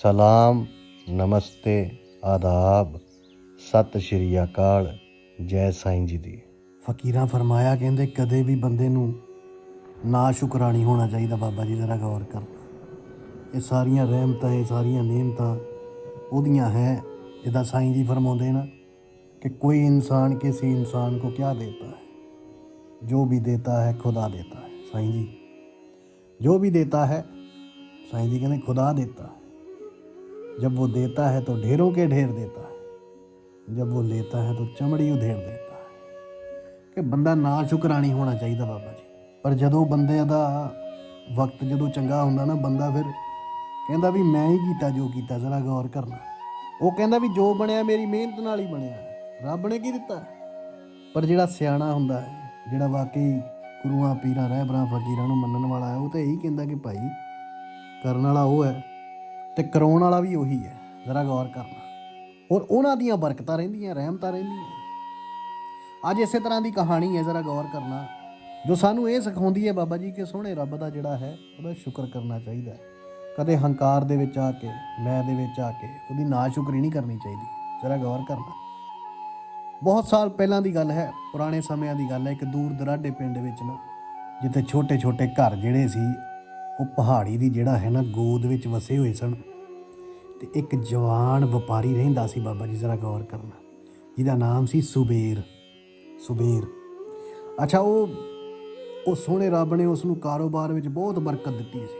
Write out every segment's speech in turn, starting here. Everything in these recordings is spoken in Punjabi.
ਸਲਾਮ ਨਮਸਤੇ ਆਦਾਬ ਸਤਿ ਸ਼੍ਰੀ ਅਕਾਲ ਜੈ ਸਾਈਂ ਜੀ ਦੀ ਫਕੀਰਾਂ ਫਰਮਾਇਆ ਕਹਿੰਦੇ ਕਦੇ ਵੀ ਬੰਦੇ ਨੂੰ ਨਾ ਸ਼ੁਕਰਾਨੀ ਹੋਣਾ ਚਾਹੀਦਾ ਬਾਬਾ ਜੀ ਜ਼ਰਾ ਗੌਰ ਕਰਨਾ ਇਹ ਸਾਰੀਆਂ ਰਹਿਮਤਾਂ ਇਹ ਸਾਰੀਆਂ ਨੇਮਤਾਂ ਉਹਦੀਆਂ ਹੈ ਜਿੱਦਾਂ ਸਾਈਂ ਜੀ ਫਰਮਾਉਂਦੇ ਨਾ ਕਿ ਕੋਈ ਇਨਸਾਨ ਕਿਸੇ इंसान को क्या देता है जो भी देता है खुदा देता है साईं जी जो भी देता है साईं जी कहते खुदा देता है जब वो देता है तो ढेरों के ढेर देता है जब वो लेता है तो चमड़ी उधेड़ देता है ਕਿ ਬੰਦਾ ਨਾ ਸ਼ੁਕਰਾਨੀ ਹੋਣਾ ਚਾਹੀਦਾ ਬਾਬਾ ਜੀ ਪਰ ਜਦੋਂ ਬੰਦੇ ਦਾ ਵਕਤ ਜਦੋਂ ਚੰਗਾ ਹੁੰਦਾ ਨਾ ਬੰਦਾ ਫਿਰ ਕਹਿੰਦਾ ਵੀ ਮੈਂ ਹੀ ਕੀਤਾ ਜੋ ਕੀਤਾ ਜ਼ਰਾ ਗੌਰ ਕਰਨਾ ਉਹ ਕਹਿੰਦਾ ਵੀ ਜੋ ਬਣਿਆ ਮੇਰੀ ਮਿਹਨਤ ਨਾਲ ਹੀ ਬਣਿਆ ਰੱਬ ਨੇ ਕੀ ਦਿੱਤਾ ਪਰ ਜਿਹੜਾ ਸਿਆਣਾ ਹੁੰਦਾ ਹੈ ਜਿਹੜਾ ਵਾਕਈ ਗੁਰੂਆਂ ਪੀਰਾਂ ਰਹਿਬਰਾਂ ਫਕੀਰਾਂ ਨੂੰ ਮੰਨਣ ਵਾਲਾ ਹੈ ਉਹ ਤਾਂ ਇਹੀ ਕਹਿੰਦਾ ਕਿ ਭਾਈ ਕਰਨ ਵਾਲਾ ਉਹ ਹੈ ਤੇ ਕਰਾਉਣ ਵਾਲਾ ਵੀ ਉਹੀ ਹੈ। ਜ਼ਰਾ ਗੌਰ ਕਰਨਾ। ਔਰ ਉਹਨਾਂ ਦੀਆਂ ਬਰਕਤਾਂ ਰਹਿੰਦੀਆਂ, ਰਹਿਮਤਾਂ ਰਹਿੰਦੀਆਂ। ਅੱਜ ਇਸੇ ਤਰ੍ਹਾਂ ਦੀ ਕਹਾਣੀ ਹੈ, ਜ਼ਰਾ ਗੌਰ ਕਰਨਾ। ਜੋ ਸਾਨੂੰ ਇਹ ਸਿਖਾਉਂਦੀ ਹੈ ਬਾਬਾ ਜੀ ਕਿ ਸੋਹਣੇ ਰੱਬ ਦਾ ਜਿਹੜਾ ਹੈ, ਉਹਦਾ ਸ਼ੁਕਰ ਕਰਨਾ ਚਾਹੀਦਾ ਹੈ। ਕਦੇ ਹੰਕਾਰ ਦੇ ਵਿੱਚ ਆ ਕੇ, ਮੈਂ ਦੇ ਵਿੱਚ ਆ ਕੇ, ਉਹਦੀ ਨਾਸ਼ੁਕਰੀ ਨਹੀਂ ਕਰਨੀ ਚਾਹੀਦੀ। ਜ਼ਰਾ ਗੌਰ ਕਰਨਾ। ਬਹੁਤ ਸਾਲ ਪਹਿਲਾਂ ਦੀ ਗੱਲ ਹੈ, ਪੁਰਾਣੇ ਸਮਿਆਂ ਦੀ ਗੱਲ ਹੈ, ਇੱਕ ਦੂਰ ਦਰਾਡੇ ਪਿੰਡ ਵਿੱਚ ਨਾ, ਜਿੱਥੇ ਛੋਟੇ ਛੋਟੇ ਘਰ ਜਿਹੜੇ ਸੀ ਉਹ ਪਹਾੜੀ ਦੀ ਜਿਹੜਾ ਹੈ ਨਾ ਗੋਦ ਵਿੱਚ ਵਸੇ ਹੋਏ ਸਨ ਤੇ ਇੱਕ ਜਵਾਨ ਵਪਾਰੀ ਰਹਿੰਦਾ ਸੀ ਬਾਬਾ ਜੀ, ਜ਼ਰਾ ਗੌਰ ਕਰਨਾ। ਜਿਹਦਾ ਨਾਮ ਸੀ ਸੁਬੇਰ ਸੁਬੇਰ। ਅੱਛਾ, ਉਹ ਉਹ ਸੋਹਣੇ ਰੱਬ ਨੇ ਉਸ ਨੂੰ ਕਾਰੋਬਾਰ ਵਿੱਚ ਬਹੁਤ ਬਰਕਤ ਦਿੱਤੀ ਸੀ।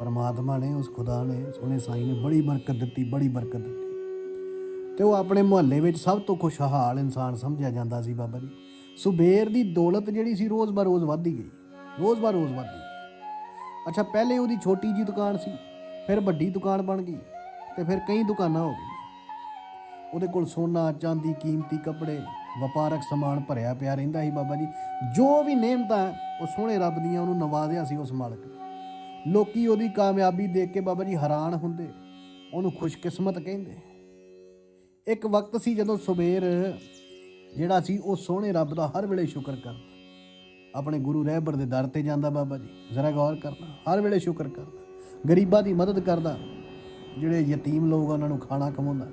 ਪਰਮਾਤਮਾ ਨੇ ਉਸ ਖੁਦਾ ਨੇ, ਸੋਹਣੇ ਸਾਈਂ ਨੇ ਬੜੀ ਬਰਕਤ ਦਿੱਤੀ, ਬੜੀ ਬਰਕਤ ਦਿੱਤੀ। ਤੇ ਉਹ ਆਪਣੇ ਮੁਹੱਲੇ ਵਿੱਚ ਸਭ ਤੋਂ ਖੁਸ਼ਹਾਲ ਇਨਸਾਨ ਸਮਝਿਆ ਜਾਂਦਾ ਸੀ ਬਾਬਾ ਜੀ। ਸੁਬੇਰ ਦੀ ਦੌਲਤ ਜਿਹੜੀ ਸੀ ਰੋਜ਼ ਬਰ ਰੋਜ਼ ਵੱਧਦੀ ਗਈ, ਰੋਜ਼ ਬਰ ਰੋਜ਼ ਵੱਧਦੀ ਗਈ। ਅੱਛਾ, ਪਹਿਲੇ ਉਹਦੀ ਛੋਟੀ ਜੀ ਦੁਕਾਨ ਸੀ, ਫਿਰ ਵੱਡੀ ਦੁਕਾਨ ਬਣ ਗਈ ਤੇ ਫਿਰ ਕਈ ਦੁਕਾਨਾਂ ਹੋ ਗਈਆਂ। ਉਹਦੇ ਕੋਲ ਸੋਨਾ, ਚਾਂਦੀ, ਕੀਮਤੀ ਕੱਪੜੇ, ਵਪਾਰਕ ਸਮਾਨ ਭਰਿਆ ਪਿਆ ਰਹਿੰਦਾ ਸੀ ਬਾਬਾ ਜੀ। ਜੋ ਵੀ ਨੇਮਤਾਂ ਉਹ ਸੋਹਣੇ ਰੱਬ ਦੀਆਂ, ਉਹਨੂੰ ਨਵਾਜ਼ਿਆ ਸੀ ਉਸ ਮਾਲਕ ਨੇ। ਲੋਕੀ ਉਹਦੀ ਕਾਮਯਾਬੀ ਦੇਖ ਕੇ ਬਾਬਾ ਜੀ ਹੈਰਾਨ ਹੁੰਦੇ, ਉਹਨੂੰ ਖੁਸ਼ਕਿਸਮਤ ਕਹਿੰਦੇ। ਇੱਕ ਵਕਤ ਸੀ ਜਦੋਂ ਸੁਬੇਰ ਜਿਹੜਾ ਸੀ, ਉਹ ਸੋਹਣੇ ਰੱਬ ਦਾ ਹਰ ਵੇਲੇ ਸ਼ੁਕਰ ਕਰਦਾ। ਆਪਣੇ ਗੁਰੂ ਰਹਿਬਰ ਦੇ ਦਰ ਤੇ ਜਾਂਦਾ ਬਾਬਾ ਜੀ। ਜ਼ਰਾ ਗੌਰ ਕਰਨਾ ਹਰ ਵੇਲੇ ਸ਼ੁਕਰ ਕਰਦਾ। ਗਰੀਬਾਂ ਦੀ ਮਦਦ ਕਰਦਾ ਜਿਹੜੇ ਯਤੀਮ ਲੋਕ ਆ, ਉਹਨਾਂ ਨੂੰ ਖਾਣਾ ਖਵਾਉਂਦਾ।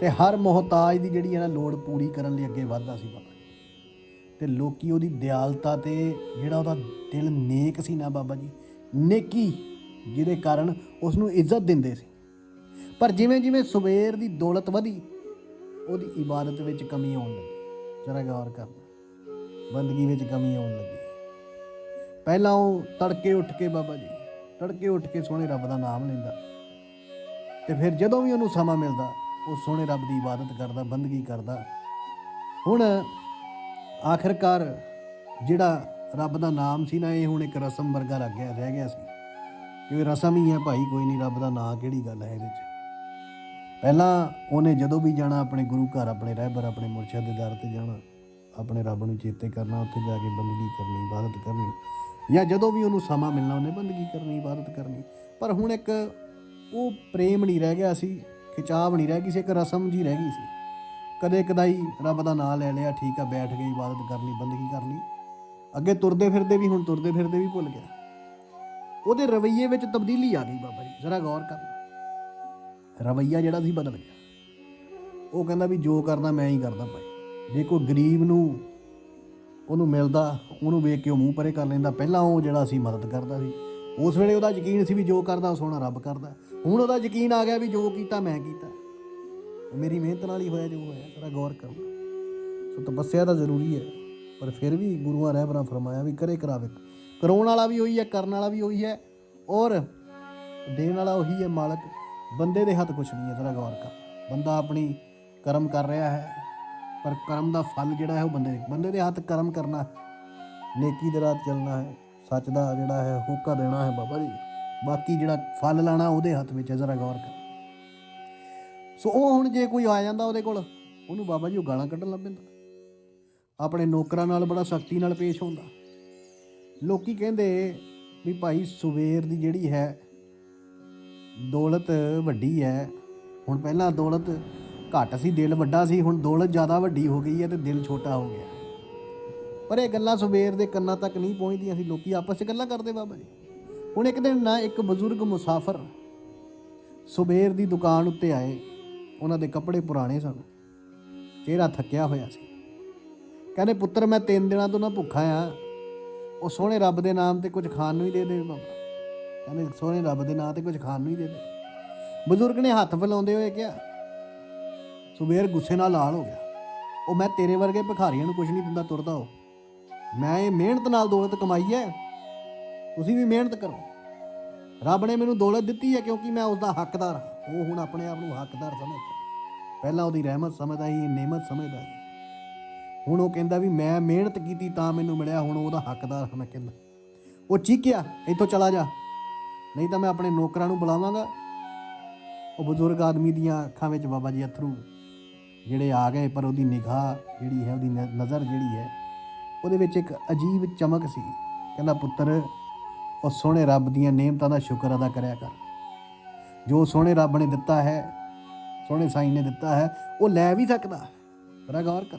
ਤੇ ਹਰ ਮੁਹਤਾਜ ਦੀ ਜਿਹੜੀ ਹੈ ਨਾ ਲੋੜ ਪੂਰੀ ਕਰਨ ਲਈ ਅੱਗੇ ਵਧਦਾ ਸੀ ਬਾਬਾ ਜੀ। ਤੇ ਲੋਕੀ ਉਹਦੀ ਦਿਆਲਤਾ ਤੇ ਜਿਹੜਾ ਉਹਦਾ ਦਿਲ ਨੇਕ ਸੀ ਨਾ ਬਾਬਾ ਜੀ ਨੇਕੀ ਜਿਹਦੇ ਕਾਰਨ ਉਸ ਨੂੰ ਇੱਜ਼ਤ ਦਿੰਦੇ ਸੀ। ਪਰ ਜਿਵੇਂ ਜਿਵੇਂ ਸੁਬੇਰ ਦੀ ਦੌਲਤ ਵਧੀ ਉਹਦੀ ਇਬਾਦਤ ਵਿੱਚ ਕਮੀ ਆਉਣ ਲੱਗੀ। ਜਰਾ ਗੌਰ ਕਰਨਾ। ਬੰਦਗੀ ਵਿੱਚ ਕਮੀ ਆਉਣ ਲੱਗੀ। ਪਹਿਲਾਂ ਉਹ ਤੜਕੇ ਉੱਠ ਕੇ ਬਾਬਾ ਜੀ, ਤੜਕੇ ਉੱਠ ਕੇ ਸੋਹਣੇ ਰੱਬ ਦਾ ਨਾਮ ਲੈਂਦਾ ਤੇ ਫਿਰ ਜਦੋਂ ਵੀ ਉਹਨੂੰ ਸਮਾਂ ਮਿਲਦਾ, ਉਹ ਸੋਹਣੇ ਰੱਬ ਦੀ ਇਬਾਦਤ ਕਰਦਾ, ਬੰਦਗੀ ਕਰਦਾ। ਹੁਣ ਆਖਰਕਾਰ ਜਿਹੜਾ ਰੱਬ ਦਾ ਨਾਮ ਸੀ ਨਾ, ਇਹ ਹੁਣ ਇੱਕ ਰਸਮ ਵਰਗਾ ਲੱਗ ਗਿਆ, ਰਹਿ ਗਿਆ ਸੀ। ਕਿ ਰਸਮ ਹੀ ਹੈ ਭਾਈ, ਕੋਈ ਨਹੀਂ, ਰੱਬ ਦਾ ਨਾਂ ਕਿਹੜੀ ਗੱਲ ਹੈ ਇਹਦੇ 'ਚ? ਪਹਿਲਾਂ ਉਹਨੇ ਜਦੋਂ ਵੀ ਜਾਣਾ, ਆਪਣੇ ਗੁਰੂ ਘਰ, ਆਪਣੇ ਰਹਿਬਰ, ਆਪਣੇ ਮੁਰਸ਼ਿਦ ਦੇ ਦਰ ਤੇ ਜਾਣਾ। ਆਪਣੇ ਰੱਬ ਨੂੰ ਚੇਤੇ ਕਰਨਾ, ਉੱਥੇ ਜਾ ਕੇ ਬੰਦਗੀ ਕਰਨੀ, ਇਬਾਦਤ ਕਰਨੀ। ਜਾਂ ਜਦੋਂ ਵੀ ਉਹਨੂੰ ਸਮਾਂ ਮਿਲਣਾ, ਉਹਨੇ ਬੰਦਗੀ ਕਰਨੀ, ਇਬਾਦਤ ਕਰਨੀ। ਪਰ ਹੁਣ ਇੱਕ ਉਹ ਪ੍ਰੇਮ ਨਹੀਂ ਰਹਿ ਗਿਆ ਸੀ, ਖਿਚਾਵ ਨਹੀਂ ਰਹਿ ਗਈ ਸੀ, ਇੱਕ ਰਸਮ ਜੀ ਰਹਿ ਗਈ ਸੀ। ਕਦੇ ਕਦਾਈ ਰੱਬ ਦਾ ਨਾਮ ਲੈ ਲਿਆ, ਠੀਕ ਆ, ਬੈਠ ਕੇ ਇਬਾਦਤ ਕਰ ਲਈ ਬੰਦਗੀ ਕਰ ਲਈ ਅੱਗੇ ਤੁਰਦੇ ਫਿਰਦੇ ਵੀ, ਹੁਣ ਤੁਰਦੇ ਫਿਰਦੇ ਵੀ ਭੁੱਲ ਗਿਆ। ਉਹਦੇ ਰਵੱਈਏ ਵਿੱਚ ਤਬਦੀਲੀ ਆ ਗਈ ਬਾਬਾ ਜੀ, ਜ਼ਰਾ ਗੌਰ ਕਰਨਾ। ਰਵੱਈਆ ਜਿਹੜਾ ਸੀ ਬਦਲ ਗਿਆ। ਉਹ ਕਹਿੰਦਾ ਵੀ ਜੋ ਕਰਦਾ ਮੈਂ ਹੀ ਕਰਦਾ ਭਾਈ। ਜੇ ਕੋਈ ਗਰੀਬ ਨੂੰ ਉਹਨੂੰ ਮਿਲਦਾ, ਉਹਨੂੰ ਵੇਖ ਕੇ ਉਹ ਮੂੰਹ ਪਰੇ ਕਰ ਲੈਂਦਾ, ਪਹਿਲਾਂ ਉਹ ਜਿਹੜਾ ਸੀ ਮਦਦ ਕਰਦਾ ਸੀ। ਉਸ ਵੇਲੇ ਉਹਦਾ ਯਕੀਨ ਸੀ ਵੀ ਜੋ ਕਰਦਾ, ਉਹ ਸੋਹਣਾ ਰੱਬ ਕਰਦਾ। ਹੁਣ ਉਹਦਾ ਯਕੀਨ ਆ ਗਿਆ ਵੀ ਜੋ ਕੀਤਾ, ਮੈਂ ਕੀਤਾ। ਮੇਰੀ ਮਿਹਨਤ ਨਾਲ ਹੀ ਹੋਇਆ, ਜੋ ਹੋਇਆ ਜ਼ਰਾ ਗੌਰ ਕਰਨਾ ਸੋ ਤਪੱਸਿਆ ਤਾਂ ਜ਼ਰੂਰੀ ਹੈ, ਪਰ ਫਿਰ ਵੀ ਗੁਰੂਆਂ ਰਹਿਬਰਾਂ ਫਰਮਾਇਆ ਵੀ ਕਰੇ ਕਰਾਵੇ। ਕਰਾਉਣ ਵਾਲਾ ਵੀ ਉਹੀ ਹੈ, ਕਰਨ ਵਾਲਾ ਵੀ ਉਹੀ ਹੈ, ਔਰ ਦੇਣ ਵਾਲਾ ਉਹੀ ਹੈ ਮਾਲਕ। ਬੰਦੇ ਦੇ ਹੱਥ ਕੁਝ ਨਹੀਂ ਹੈ ਜ਼ਰਾ ਗੌਰ ਕਰ। ਬੰਦਾ ਆਪਣੀ ਕਰਮ ਕਰ ਰਿਹਾ ਹੈ ਪਰ ਕਰਮ ਦਾ ਫਲ ਜਿਹੜਾ ਹੈ ਉਹ ਬੰਦੇ ਬੰਦੇ ਦੇ ਹੱਥ ਕਰਮ ਕਰਨਾ ਨੇਕੀ ਦੇ ਰਾਹ ਚੱਲਣਾ ਹੈ। ਸੱਚ ਦਾ ਜਿਹੜਾ ਹੈ, ਹੋਕਾ ਦੇਣਾ ਹੈ ਬਾਬਾ ਜੀ। ਬਾਕੀ ਜਿਹੜਾ ਫਲ ਲਾਣਾ, ਉਹਦੇ ਹੱਥ ਵਿੱਚ ਜ਼ਰਾ ਗੌਰ ਕਰ। ਸੋ ਉਹ ਹੁਣ ਜੇ ਕੋਈ ਆ ਜਾਂਦਾ ਉਹਦੇ ਕੋਲ, ਉਹਨੂੰ ਬਾਬਾ ਜੀ ਉਹ ਗਾਲਾਂ ਕੱਢਣ ਲੱਗ ਪੈਂਦਾ। ਆਪਣੇ ਨੌਕਰਾਂ ਨਾਲ ਬੜਾ ਸਖਤੀ ਨਾਲ ਪੇਸ਼ ਹੁੰਦਾ। ਲੋਕੀ ਕਹਿੰਦੇ ਵੀ ਭਾਈ ਸੁਵੇਰ ਦੀ ਜਿਹੜੀ ਹੈ, ਦੌਲਤ ਵੱਡੀ ਹੈ। ਹੁਣ ਪਹਿਲਾਂ ਦੌਲਤ ਘੱਟ ਸੀ, ਦਿਲ ਵੱਡਾ ਸੀ, ਹੁਣ ਦੌਲਤ ਜ਼ਿਆਦਾ ਵੱਡੀ ਹੋ ਗਈ ਹੈ ਤੇ ਦਿਲ ਛੋਟਾ ਹੋ ਗਿਆ। ਪਰ ਇਹ ਗੱਲਾਂ ਸੁਬੇਰ ਦੇ ਕੰਨਾਂ ਤੱਕ ਨਹੀਂ ਪਹੁੰਚਦੀਆਂ ਸੀ, ਲੋਕੀ ਆਪਸ 'ਚ ਗੱਲਾਂ ਕਰਦੇ ਬਾਬਾ ਜੀ। ਹੁਣ ਇੱਕ ਦਿਨ ਨਾ ਇੱਕ ਬਜ਼ੁਰਗ ਮੁਸਾਫਰ ਸੁਬੇਰ ਦੀ ਦੁਕਾਨ ਉੱਤੇ ਆਏ, ਉਹਨਾਂ ਦੇ ਕੱਪੜੇ ਪੁਰਾਣੇ ਸਨ, ਚਿਹਰਾ ਥੱਕਿਆ ਹੋਇਆ ਸੀ। ਕਹਿੰਦੇ, ਪੁੱਤਰ, ਮੈਂ ਤਿੰਨ ਦਿਨਾਂ ਤੋਂ ਨਾ ਭੁੱਖਾ ਆ, ਉਹ ਸੋਹਣੇ ਰੱਬ ਦੇ ਨਾਮ ਤੇ ਕੁਝ ਖਾਣ ਨੂੰ ਹੀ ਦੇ ਦੇ ਬਾਬਾ। ਕਹਿੰਦੇ, ਸੋਹਣੇ ਰੱਬ ਦੇ ਨਾਮ ਤੇ ਕੁਝ ਖਾਣ ਨੂੰ ਹੀ ਦੇ ਦੇ। ਬਜ਼ੁਰਗ ਨੇ ਹੱਥ ਫੈਲਾਉਂਦੇ ਹੋਏ ਕਿਹਾ ਸੁਬੇਰ ਗੁੱਸੇ ਨਾਲ ਲਾਲ ਹੋ ਗਿਆ। ਉਹ ਮੈਂ ਤੇਰੇ ਵਰਗੇ ਭਿਖਾਰੀਆਂ ਨੂੰ ਕੁਝ ਨਹੀਂ ਦਿੰਦਾ, ਤੁਰਦਾ ਹੋ ਮੈਂ ਇਹ ਮਿਹਨਤ ਨਾਲ ਦੌਲਤ ਕਮਾਈ ਹੈ। ਤੁਸੀਂ ਵੀ ਮਿਹਨਤ ਕਰੋ। ਰੱਬ ਨੇ ਮੈਨੂੰ ਦੌਲਤ ਦਿੱਤੀ ਹੈ ਕਿਉਂਕਿ ਮੈਂ ਉਸ ਦਾ ਹੱਕਦਾਰ ਹਾਂ। ਉਹ ਹੁਣ ਆਪਣੇ ਆਪ ਨੂੰ ਹੱਕਦਾਰ ਸਮਝਦਾ ਪਹਿਲਾਂ ਉਹਦੀ ਰਹਿਮਤ ਸਮਝਦਾ ਸੀ ਨੇਮਤ ਸਮਝਦਾ ਸੀ। ਹੁਣ ਉਹ ਕਹਿੰਦਾ ਵੀ ਮੈਂ ਮਿਹਨਤ ਕੀਤੀ ਤਾਂ ਮੈਨੂੰ ਮਿਲਿਆ, ਹੁਣ ਉਹਦਾ ਹੱਕਦਾਰ ਹਾਂ ਮੈਂ ਕਹਿੰਦਾ। ਉਹ ਚੀਕਿਆ, ਇੱਥੋਂ ਚਲਾ ਜਾ। ਨਹੀਂ ਤਾਂ ਮੈਂ ਆਪਣੇ ਨੌਕਰਾਂ ਨੂੰ ਬੁਲਾਵਾਂਗਾ ਉਹ ਬਜ਼ੁਰਗ ਆਦਮੀ ਦੀਆਂ ਅੱਖਾਂ ਵਿੱਚ ਬਾਬਾ ਜੀ ਅਥਰੂ ਜਿਹੜੇ ਆ ਗਏ, ਪਰ ਉਹਦੀ ਨਿਗਾਹ ਜਿਹੜੀ ਹੈ, ਉਹਦੀ ਨਜ਼ਰ ਜਿਹੜੀ ਹੈ, ਉਹਦੇ ਵਿੱਚ ਇੱਕ ਅਜੀਬ ਚਮਕ ਸੀ। ਕਹਿੰਦਾ, ਪੁੱਤਰ, ਉਹ ਸੋਹਣੇ ਰੱਬ ਦੀਆਂ ਨੇਮਤਾਂ ਦਾ ਸ਼ੁਕਰ ਅਦਾ ਕਰਿਆ ਕਰ। ਜੋ ਸੋਹਣੇ ਰੱਬ ਨੇ ਦਿੱਤਾ ਹੈ, ਸੋਹਣੇ ਸਾਈਂ ਨੇ ਦਿੱਤਾ ਹੈ, ਉਹ ਲੈ ਵੀ ਸਕਦਾ ਹੈ। ਗੌਰ ਕਰ।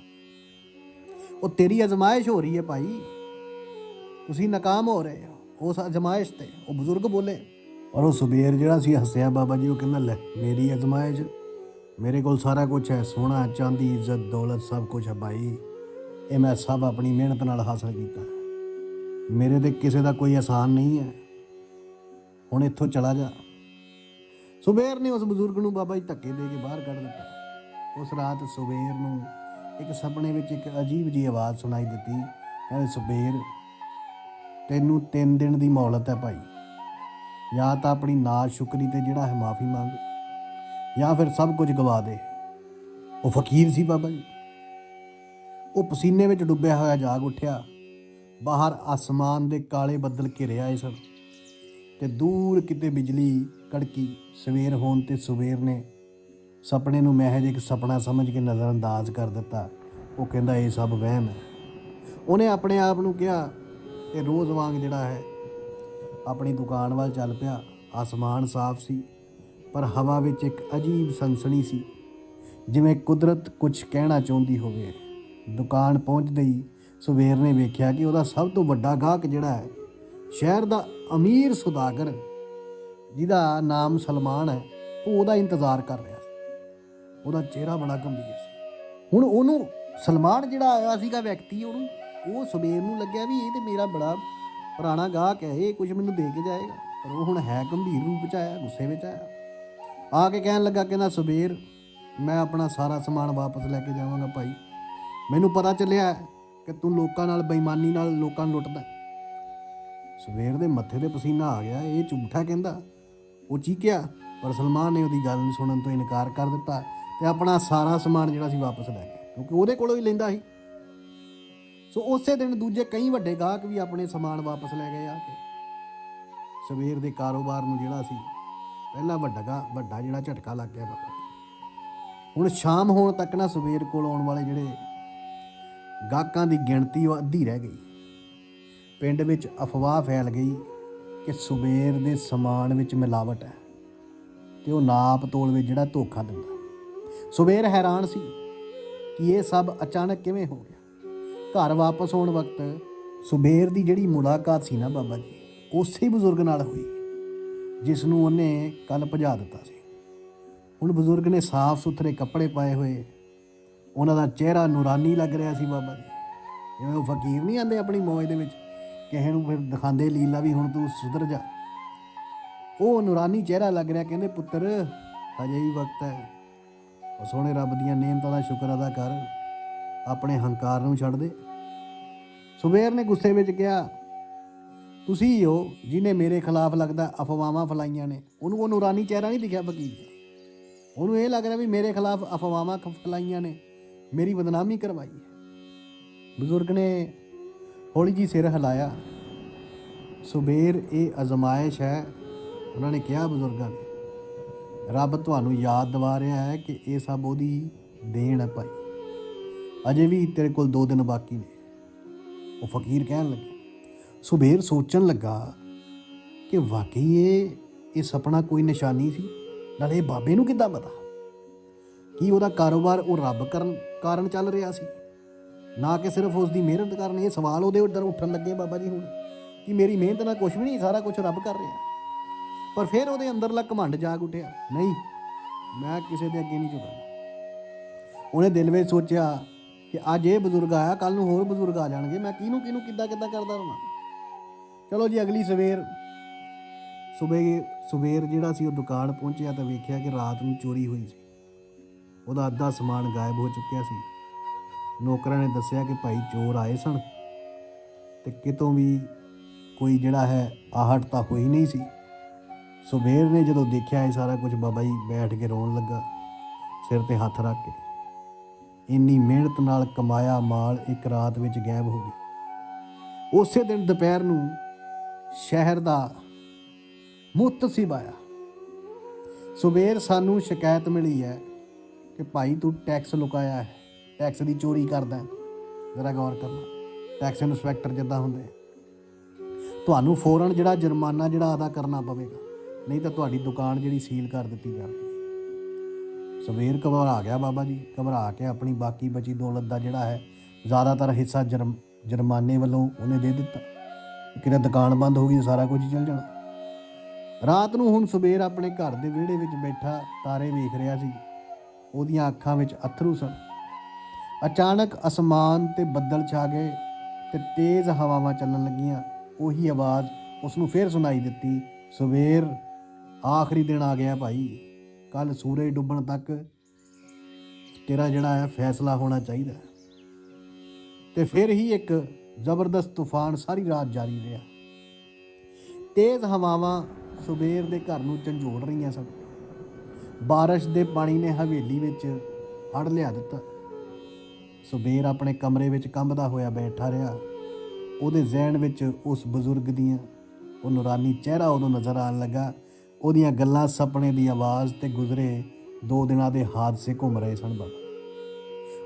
ਉਹ ਤੇਰੀ ਅਜ਼ਮਾਇਸ਼ ਹੋ ਰਹੀ ਹੈ ਭਾਈ। ਤੁਸੀਂ ਨਾਕਾਮ ਹੋ ਰਹੇ ਹੋ। ਉਸ ਅਜ਼ਮਾਇਸ਼ ਤੇ ਉਹ ਬਜ਼ੁਰਗ ਬੋਲੇ। ਔਰ ਉਹ ਸੁਬੇਰ ਜਿਹੜਾ ਸੀ, ਹੱਸਿਆ, ਬਾਬਾ ਜੀ, ਉਹ ਕਹਿੰਦਾ, ਲੈ, ਮੇਰੀ ਅਜ਼ਮਾਇਸ਼ ਮੇਰੇ ਕੋਲ ਸਾਰਾ ਕੁਝ ਹੈ, ਸੋਨਾ, ਚਾਂਦੀ, ਇੱਜ਼ਤ, ਦੌਲਤ, ਸਭ ਕੁਝ ਹੈ ਭਾਈ। ਇਹ ਮੈਂ ਸਭ ਆਪਣੀ ਮਿਹਨਤ ਨਾਲ ਹਾਸਲ ਕੀਤਾ ਹੈ। ਮੇਰੇ ਤੇ ਕਿਸੇ ਦਾ ਕੋਈ ਆਸਾਨ ਨਹੀਂ ਹੈ। ਹੁਣ ਇੱਥੋਂ ਚਲਾ ਜਾ। ਸੁਬੇਰ ਨੇ ਉਸ ਬਜ਼ੁਰਗ ਨੂੰ ਬਾਬਾ ਜੀ ਧੱਕੇ ਦੇ ਕੇ ਬਾਹਰ ਕੱਢ ਦਿੱਤਾ। ਉਸ ਰਾਤ ਸੁਬੇਰ ਨੂੰ ਇੱਕ ਸੁਪਨੇ ਵਿੱਚ ਇੱਕ ਅਜੀਬ ਜੀ ਆਵਾਜ਼ ਸੁਣਾਈ ਦਿੱਤੀ। ਕਹਿੰਦੇ, ਸੁਬੇਰ, ਤੈਨੂੰ 3 ਦਿਨ ਦੀ ਮੌਲਤ ਹੈ ਭਾਈ। ਜਾਂ ਤਾਂ ਆਪਣੀ ਨਾਸ਼ ਸ਼ੁਕਰੀ ਤੇ ਜਿਹੜਾ ਹੈ ਮਾਫੀ ਮੰਗ। ਜਾਂ ਫਿਰ ਸਭ ਕੁਝ ਗਵਾ ਦੇ। ਉਹ ਫਕੀਰ ਸੀ ਬਾਬਾ ਜੀ। ਉਹ ਪਸੀਨੇ ਵਿੱਚ ਡੁੱਬਿਆ ਹੋਇਆ ਜਾਗ ਉੱਠਿਆ। ਬਾਹਰ ਆਸਮਾਨ ਦੇ ਕਾਲੇ ਬੱਦਲ ਘਿਰੇ ਆਏ ਸਨ ਤੇ ਦੂਰ ਕਿਤੇ ਬਿਜਲੀ ਕੜਕੀ ਸਵੇਰ ਹੋਣ ਤੇ ਸਵੇਰ ਨੇ ਸੁਪਨੇ ਨੂੰ ਮਹਿਜ ਇੱਕ ਸੁਪਨਾ ਸਮਝ ਕੇ ਨਜ਼ਰਅੰਦਾਜ਼ ਕਰ ਦਿੱਤਾ। ਉਹ ਕਹਿੰਦਾ, ਇਹ ਸਭ ਵਹਿਮ ਹੈ। ਉਹਨੇ ਆਪਣੇ ਆਪ ਨੂੰ ਕਿਹਾ ਤੇ ਰੋਜ਼ ਵਾਂਗ ਜਿਹੜਾ ਹੈ, ਆਪਣੀ ਦੁਕਾਨ ਵੱਲ ਚੱਲ ਪਿਆ। ਆਸਮਾਨ ਸਾਫ਼ ਸੀ। ਪਰ ਹਵਾ ਵਿੱਚ ਇੱਕ ਅਜੀਬ ਸਨਸਣੀ ਸੀ, ਜਿਵੇਂ ਕੁਦਰਤ ਕੁਝ ਕਹਿਣਾ ਚਾਹੁੰਦੀ ਹੋਵੇ। ਦੁਕਾਨ ਪਹੁੰਚਦੇ ਹੀ ਸੁਬੇਰ ਨੇ ਵੇਖਿਆ ਕਿ ਉਹਦਾ ਸਭ ਤੋਂ ਵੱਡਾ ਗਾਹਕ ਜਿਹੜਾ ਹੈ, ਸ਼ਹਿਰ ਦਾ ਅਮੀਰ ਸੁਦਾਗਰ, ਜਿਹਦਾ ਨਾਮ ਸਲਮਾਨ ਹੈ, ਉਹ ਉਹਦਾ ਇੰਤਜ਼ਾਰ ਕਰ ਰਿਹਾ ਸੀ। ਉਹਦਾ ਚਿਹਰਾ ਬੜਾ ਗੰਭੀਰ ਸੀ। ਹੁਣ ਉਹਨੂੰ ਸਲਮਾਨ ਜਿਹੜਾ ਆਇਆ ਸੀਗਾ ਵਿਅਕਤੀ, ਉਹਨੂੰ ਉਹ ਸੁਬੇਰ ਨੂੰ ਲੱਗਿਆ ਵੀ ਇਹ ਤੇ ਮੇਰਾ ਬੜਾ ਪੁਰਾਣਾ ਗਾਹਕ ਹੈ, ਇਹ ਕੁਝ ਮੈਨੂੰ ਦੇ ਕੇ ਜਾਏਗਾ। ਪਰ ਉਹ ਹੁਣ ਹੈ ਗੰਭੀਰ ਰੂਪ ਚ ਆਇਆ, ਗੁੱਸੇ ਵਿੱਚ ਆਇਆ। ਆ ਕੇ ਕਹਿਣ ਲੱਗਾ ਕਹਿੰਦਾ, ਸੁਬੇਰ, ਮੈਂ ਆਪਣਾ ਸਾਰਾ ਸਮਾਨ ਵਾਪਸ ਲੈ ਕੇ ਜਾਵਾਂਗਾ ਭਾਈ। ਮੈਨੂੰ ਪਤਾ ਚੱਲਿਆ ਕਿ ਤੂੰ ਲੋਕਾਂ ਨਾਲ ਬੇਈਮਾਨੀ ਨਾਲ ਲੋਕਾਂ ਨੂੰ ਲੁੱਟਦਾ ਸਵੇਰ ਦੇ ਮੱਥੇ ਤੇ ਪਸੀਨਾ ਆ ਗਿਆ, ਇਹ ਝੂਠਾ ਕਹਿੰਦਾ। ਉਹ ਚੀਕਿਆ, ਪਰ ਸਲਮਾਨ ਨੇ ਉਹਦੀ ਗੱਲ ਨੂੰ ਸੁਣਨ ਤੋਂ ਇਨਕਾਰ ਕਰ ਦਿੱਤਾ ਤੇ ਆਪਣਾ ਸਾਰਾ ਸਮਾਨ ਜਿਹੜਾ ਸੀ ਵਾਪਸ ਲੈ ਗਿਆ, ਕਿਉਂਕਿ ਉਹਦੇ ਕੋਲੋਂ ਹੀ ਲੈਂਦਾ ਸੀ। ਸੋ ਉਸੇ ਦਿਨ ਦੂਜੇ ਕਈ ਵੱਡੇ ਗਾਹਕ ਵੀ ਆਪਣੇ ਸਮਾਨ ਵਾਪਸ ਲੈ ਗਏ ਆ ਕੇ। ਸਵੇਰ ਦੇ ਕਾਰੋਬਾਰ ਨੂੰ ਜਿਹੜਾ ਸੀ ਪਹਿਲਾ ਵੱਡਾ ਵੱਡਾ ਜਿਹੜਾ ਝਟਕਾ ਲੱਗ ਗਿਆ ਬਾਬਾ। ਜੀ। ਹੁਣ ਸ਼ਾਮ ਹੋਣ ਤੱਕ ਨਾ ਸਵੇਰ ਕੋਲ ਆਉਣ ਵਾਲੇ ਜਿਹੜੇ ਗਾਹਕਾਂ ਦੀ ਗਿਣਤੀ ਉਹ ਅੱਧੀ ਰਹਿ ਗਈ। ਪਿੰਡ ਵਿੱਚ ਅਫਵਾਹ ਫੈਲ ਗਈ ਕਿ ਸੁਬੇਰ ਦੇ ਸਮਾਨ ਵਿੱਚ ਮਿਲਾਵਟ ਹੈ ਤੇ ਉਹ ਨਾਪ ਤੋਲ ਵਿੱਚ ਜਿਹੜਾ ਧੋਖਾ ਦਿੰਦਾ। ਸੁਬੇਰ ਹੈਰਾਨ ਸੀ ਕਿ ਇਹ ਸਭ ਅਚਾਨਕ ਕਿਵੇਂ ਹੋ ਗਿਆ। ਘਰ ਵਾਪਸ ਆਉਣ ਵਕਤ ਸੁਬੇਰ ਦੀ ਜਿਹੜੀ ਮੁਲਾਕਾਤ ਸੀ ਨਾ ਬਾਬਾ ਜੀ, ਉਸੇ ਬਜ਼ੁਰਗ ਨਾਲ ਹੋਈ। ਜਿਸ ਨੂੰ ਉਹਨੇ ਕੱਲ ਭਜਾ ਦਿੱਤਾ ਸੀ। ਹੁਣ ਬਜ਼ੁਰਗ ਨੇ ਸਾਫ਼ ਸੁਥਰੇ ਕੱਪੜੇ ਪਾਏ ਹੋਏ। ਉਹਨਾਂ ਦਾ ਚਿਹਰਾ ਨੂਰਾਨੀ ਲੱਗ ਰਿਹਾ ਸੀ ਬਾਬਾ ਜੀ। ਜਿਵੇਂ ਉਹ ਫਕੀਰ ਨਹੀਂ ਆਂਦੇ ਆਪਣੀ ਮੌਜ ਦੇ ਵਿੱਚ। ਕਿਸੇ ਨੂੰ ਫਿਰ ਦਿਖਾਉਂਦੇ ਲੀਲਾ ਵੀ ਹੁਣ ਤੂੰ ਸੁਧਰ ਜਾ। ਉਹ ਨੂਰਾਨੀ ਚਿਹਰਾ ਲੱਗ ਰਿਹਾ, ਕਹਿੰਦੇ, ਪੁੱਤਰ, ਹਜੇ ਵੀ ਵਕਤ ਹੈ। ਉਹ ਸੋਹਣੇ ਰੱਬ ਦੀਆਂ ਨੇਮਤਾਂ ਦਾ ਸ਼ੁਕਰ ਅਦਾ ਕਰ। ਆਪਣੇ ਹੰਕਾਰ ਨੂੰ ਛੱਡ ਦੇ। ਸੁਬੇਰ ਨੇ ਗੁੱਸੇ ਵਿੱਚ ਕਿਹਾ ਤੁਸੀਂ ਹੀ ਹੋ ਜਿਨੇ ਮੇਰੇ ਖਿਲਾਫ ਲੱਗਦਾ ਅਫਵਾਹਾਂ ਫਲਾਈਆਂ ਨੇ। ਉਹਨੂੰ ਉਹ ਨੂਰਾਨੀ ਚਿਹਰਾ ਨਹੀਂ ਦਿਖਿਆ ਫਕੀਰ ਦਾ ਉਹਨੂੰ ਇਹ ਲੱਗ ਰਿਹਾ ਵੀ ਮੇਰੇ ਖਿਲਾਫ ਅਫਵਾਹਾਂ ਖ- ਫੈਲਾਈਆਂ ਨੇ। ਮੇਰੀ ਬਦਨਾਮੀ ਕਰਵਾਈ ਹੈ। ਬਜ਼ੁਰਗ ਨੇ ਹੌਲੀ ਜੀ ਸਿਰ ਹਿਲਾਇਆ। ਸੁਬੇਰ, ਇਹ ਅਜ਼ਮਾਇਸ਼ ਹੈ। ਉਹਨਾਂ ਨੇ ਕਿਹਾ ਬਜ਼ੁਰਗਾਂ ਨੇ, ਰੱਬ ਤੁਹਾਨੂੰ ਯਾਦ ਦਿਵਾ ਰਿਹਾ ਹੈ ਕਿ ਇਹ ਸਭ ਉਹਦੀ ਦੇਣ ਹੈ ਭਾਈ। ਅਜੇ ਵੀ ਤੇਰੇ ਕੋਲ 2 ਦਿਨ ਬਾਕੀ ਨੇ। ਉਹ ਫਕੀਰ ਕਹਿਣ ਲੱਗੇ ਸੁਬੇਰ ਸੋਚਣ ਲੱਗਾ ਕਿ ਵਾਕਈ ਇਹ ਇਹ ਸੁਪਨਾ ਕੋਈ ਨਿਸ਼ਾਨੀ ਸੀ? ਨਾਲੇ ਬਾਬੇ ਨੂੰ ਕਿੱਦਾਂ ਪਤਾ? ਕੀ ਉਹਦਾ ਕਾਰੋਬਾਰ ਉਹ ਰੱਬ ਕਰਨ ਕਾਰਨ ਚੱਲ ਰਿਹਾ ਸੀ? ਨਾ ਕਿ ਸਿਰਫ ਉਸ ਦੀ ਮਿਹਨਤ ਕਾਰਨ ਇਹ ਸਵਾਲ ਉਹਦੇ ਉੱਧਰ ਉੱਠਣ ਲੱਗੇ ਬਾਬਾ ਜੀ ਹੁਣ, ਕਿ ਮੇਰੀ ਮਿਹਨਤ ਨਾਲ ਕੁਝ ਵੀ ਨਹੀਂ, ਸਾਰਾ ਕੁਝ ਰੱਬ ਕਰ ਰਿਹਾ। ਪਰ ਫਿਰ ਉਹਦੇ ਅੰਦਰਲਾ ਘਮੰਡ ਜਾਗ ਉੱਠਿਆ। ਨਹੀਂ, ਮੈਂ ਕਿਸੇ ਦੇ ਅੱਗੇ ਨਹੀਂ ਝੁਕਣਾ ਉਹਨੇ ਦਿਲ ਵਿੱਚ ਸੋਚਿਆ ਕਿ ਅੱਜ ਇਹ ਬਜ਼ੁਰਗ ਆਇਆ ਕੱਲ ਨੂੰ ਹੋਰ ਬਜ਼ੁਰਗ ਆ ਜਾਣਗੇ। ਮੈਂ ਕਿਹਨੂੰ ਕਿਹਨੂੰ, ਕਿੱਦਾਂ ਕਿੱਦਾਂ ਕਰਦਾ ਰਹਾਂ ਚਲੋ ਜੀ, ਅਗਲੀ ਸਵੇਰ। ਸਵੇਰ ਸਵੇਰ ਜਿਹੜਾ ਸੀ, ਉਹ ਦੁਕਾਨ ਪਹੁੰਚਿਆ ਤਾਂ ਵੇਖਿਆ ਕਿ ਰਾਤ ਨੂੰ ਚੋਰੀ ਹੋਈ ਸੀ। ਉਹਦਾ ਅੱਧਾ ਸਮਾਨ ਗਾਇਬ ਹੋ ਚੁੱਕਿਆ ਸੀ। ਨੌਕਰਾਂ ਨੇ ਦੱਸਿਆ ਕਿ ਭਾਈ ਚੋਰ ਆਏ ਸਨ ਤੇ ਕਿਤੋਂ ਵੀ ਕੋਈ ਜਿਹੜਾ ਹੈ, ਆਹਟ ਤਾਂ ਹੋਈ ਨਹੀਂ ਸੀ। ਸੁਬੇਰ ਨੇ ਜਦੋਂ ਦੇਖਿਆ ਇਹ ਸਾਰਾ ਕੁਝ, ਬਾਬਾ ਜੀ ਬੈਠ ਕੇ ਰੋਣ ਲੱਗਾ, ਸਿਰ ਤੇ ਹੱਥ ਰੱਖ ਕੇ। ਇੰਨੀ ਮਿਹਨਤ ਨਾਲ ਕਮਾਇਆ ਮਾਲ ਇੱਕ ਰਾਤ ਵਿੱਚ ਗਾਇਬ ਹੋ ਗਿਆ। ਉਸੇ ਦਿਨ ਦੁਪਹਿਰ ਨੂੰ ਸ਼ਹਿਰ ਦਾ ਮੁਤਸਿਬ ਆਇਆ ਸੁਬੇਰ ਸਾਨੂੰ ਸ਼ਿਕਾਇਤ ਮਿਲੀ ਹੈ ਕਿ ਭਾਈ ਤੂੰ ਟੈਕਸ ਲੁਕਾਇਆ ਹੈ, ਟੈਕਸ ਦੀ ਚੋਰੀ ਕਰਦਾ ਹੈ। ਜ਼ਰਾ ਗੌਰ ਕਰਨਾ, ਟੈਕਸ ਇਨਸਪੈਕਟਰ ਜਿੱਦਾਂ ਹੁੰਦੇ ਤੁਹਾਨੂੰ ਫੌਰਨ ਜਿਹੜਾ ਜੁਰਮਾਨਾ ਜਿਹੜਾ ਅਦਾ ਕਰਨਾ ਪਵੇਗਾ, ਨਹੀਂ ਤਾਂ ਤੁਹਾਡੀ ਦੁਕਾਨ ਜਿਹੜੀ ਸੀਲ ਕਰ ਦਿੱਤੀ ਜਾਵੇਗੀ। ਸਵੇਰ ਘਬਰਾ ਗਿਆ ਬਾਬਾ ਜੀ, ਘਬਰਾ ਕੇ ਆਪਣੀ ਬਾਕੀ ਬਚੀ ਦੌਲਤ ਦਾ ਜਿਹੜਾ ਹੈ, ਜ਼ਿਆਦਾਤਰ ਹਿੱਸਾ ਜਰਮ, ਜੁਰਮਾਨੇ ਵੱਲੋਂ ਉਹਨੇ ਦੇ ਦਿੱਤਾ। ਕਿਤੇ ਦੁਕਾਨ ਬੰਦ ਹੋ ਗਈ ਸਾਰਾ ਕੁਝ ਹੀ ਚੱਲ ਜਾਣਾ। ਰਾਤ ਨੂੰ ਹੁਣ ਸਵੇਰ ਆਪਣੇ ਘਰ ਦੇ ਵਿਹੜੇ ਵਿੱਚ ਬੈਠਾ ਤਾਰੇ ਵੇਖ ਰਿਹਾ ਸੀ। ਉਹਦੀਆਂ ਅੱਖਾਂ ਵਿੱਚ ਅਥਰੂ ਸਨ। ਅਚਾਨਕ ਅਸਮਾਨ ਤੇ ਬੱਦਲ ਛਾ ਗਏ ਤੇ ਤੇਜ਼ ਹਵਾਵਾਂ ਚੱਲਣ ਲੱਗੀਆਂ। ਉਹੀ ਆਵਾਜ਼ ਉਸ ਨੂੰ ਫੇਰ ਸੁਣਾਈ ਦਿੱਤੀ, ਸਵੇਰ, ਆਖਰੀ ਦਿਨ ਆ ਗਿਆ ਭਾਈ। ਕੱਲ ਸੂਰਜ ਡੁੱਬਣ ਤੱਕ ਤੇਰਾ ਜਿਹੜਾ ਹੈ ਫੈਸਲਾ ਹੋਣਾ ਚਾਹੀਦਾ ਹੈ। ਤੇ ਫਿਰ ਹੀ ਇੱਕ ਜ਼ਬਰਦਸਤ ਤੂਫਾਨ ਸਾਰੀ ਰਾਤ ਜਾਰੀ ਰਿਹਾ। ਤੇਜ਼ ਹਵਾਵਾਂ ਸੁਬੇਰ ਦੇ ਘਰ ਨੂੰ ਝੰਜੋੜ ਰਹੀਆਂ ਸਨ। ਬਾਰਿਸ਼ ਦੇ ਪਾਣੀ ਨੇ ਹਵੇਲੀ ਵਿੱਚ ਹੜ ਲਿਆ ਦਿੱਤਾ। ਸੁਬੇਰ ਆਪਣੇ ਕਮਰੇ ਵਿੱਚ ਕੰਬਦਾ ਹੋਇਆ ਬੈਠਾ ਰਿਹਾ। ਉਹਦੇ ਜ਼ਿਹਨ ਵਿੱਚ ਉਸ ਬਜ਼ੁਰਗ ਦੀਆਂ ਉਹ ਨੂਰਾਨੀ ਚਿਹਰਾ ਉਦੋਂ ਨਜ਼ਰ ਆਉਣ ਲੱਗਾ। ਉਹਦੀਆਂ ਗੱਲਾਂ ਸੁਪਨੇ ਦੀ ਆਵਾਜ਼ ਤੇ ਗੁਜ਼ਰੇ ਦੋ ਦਿਨਾਂ ਦੇ ਹਾਦਸੇ ਘੁੰਮ ਰਹੇ ਸਨ ਬਾਬਾ।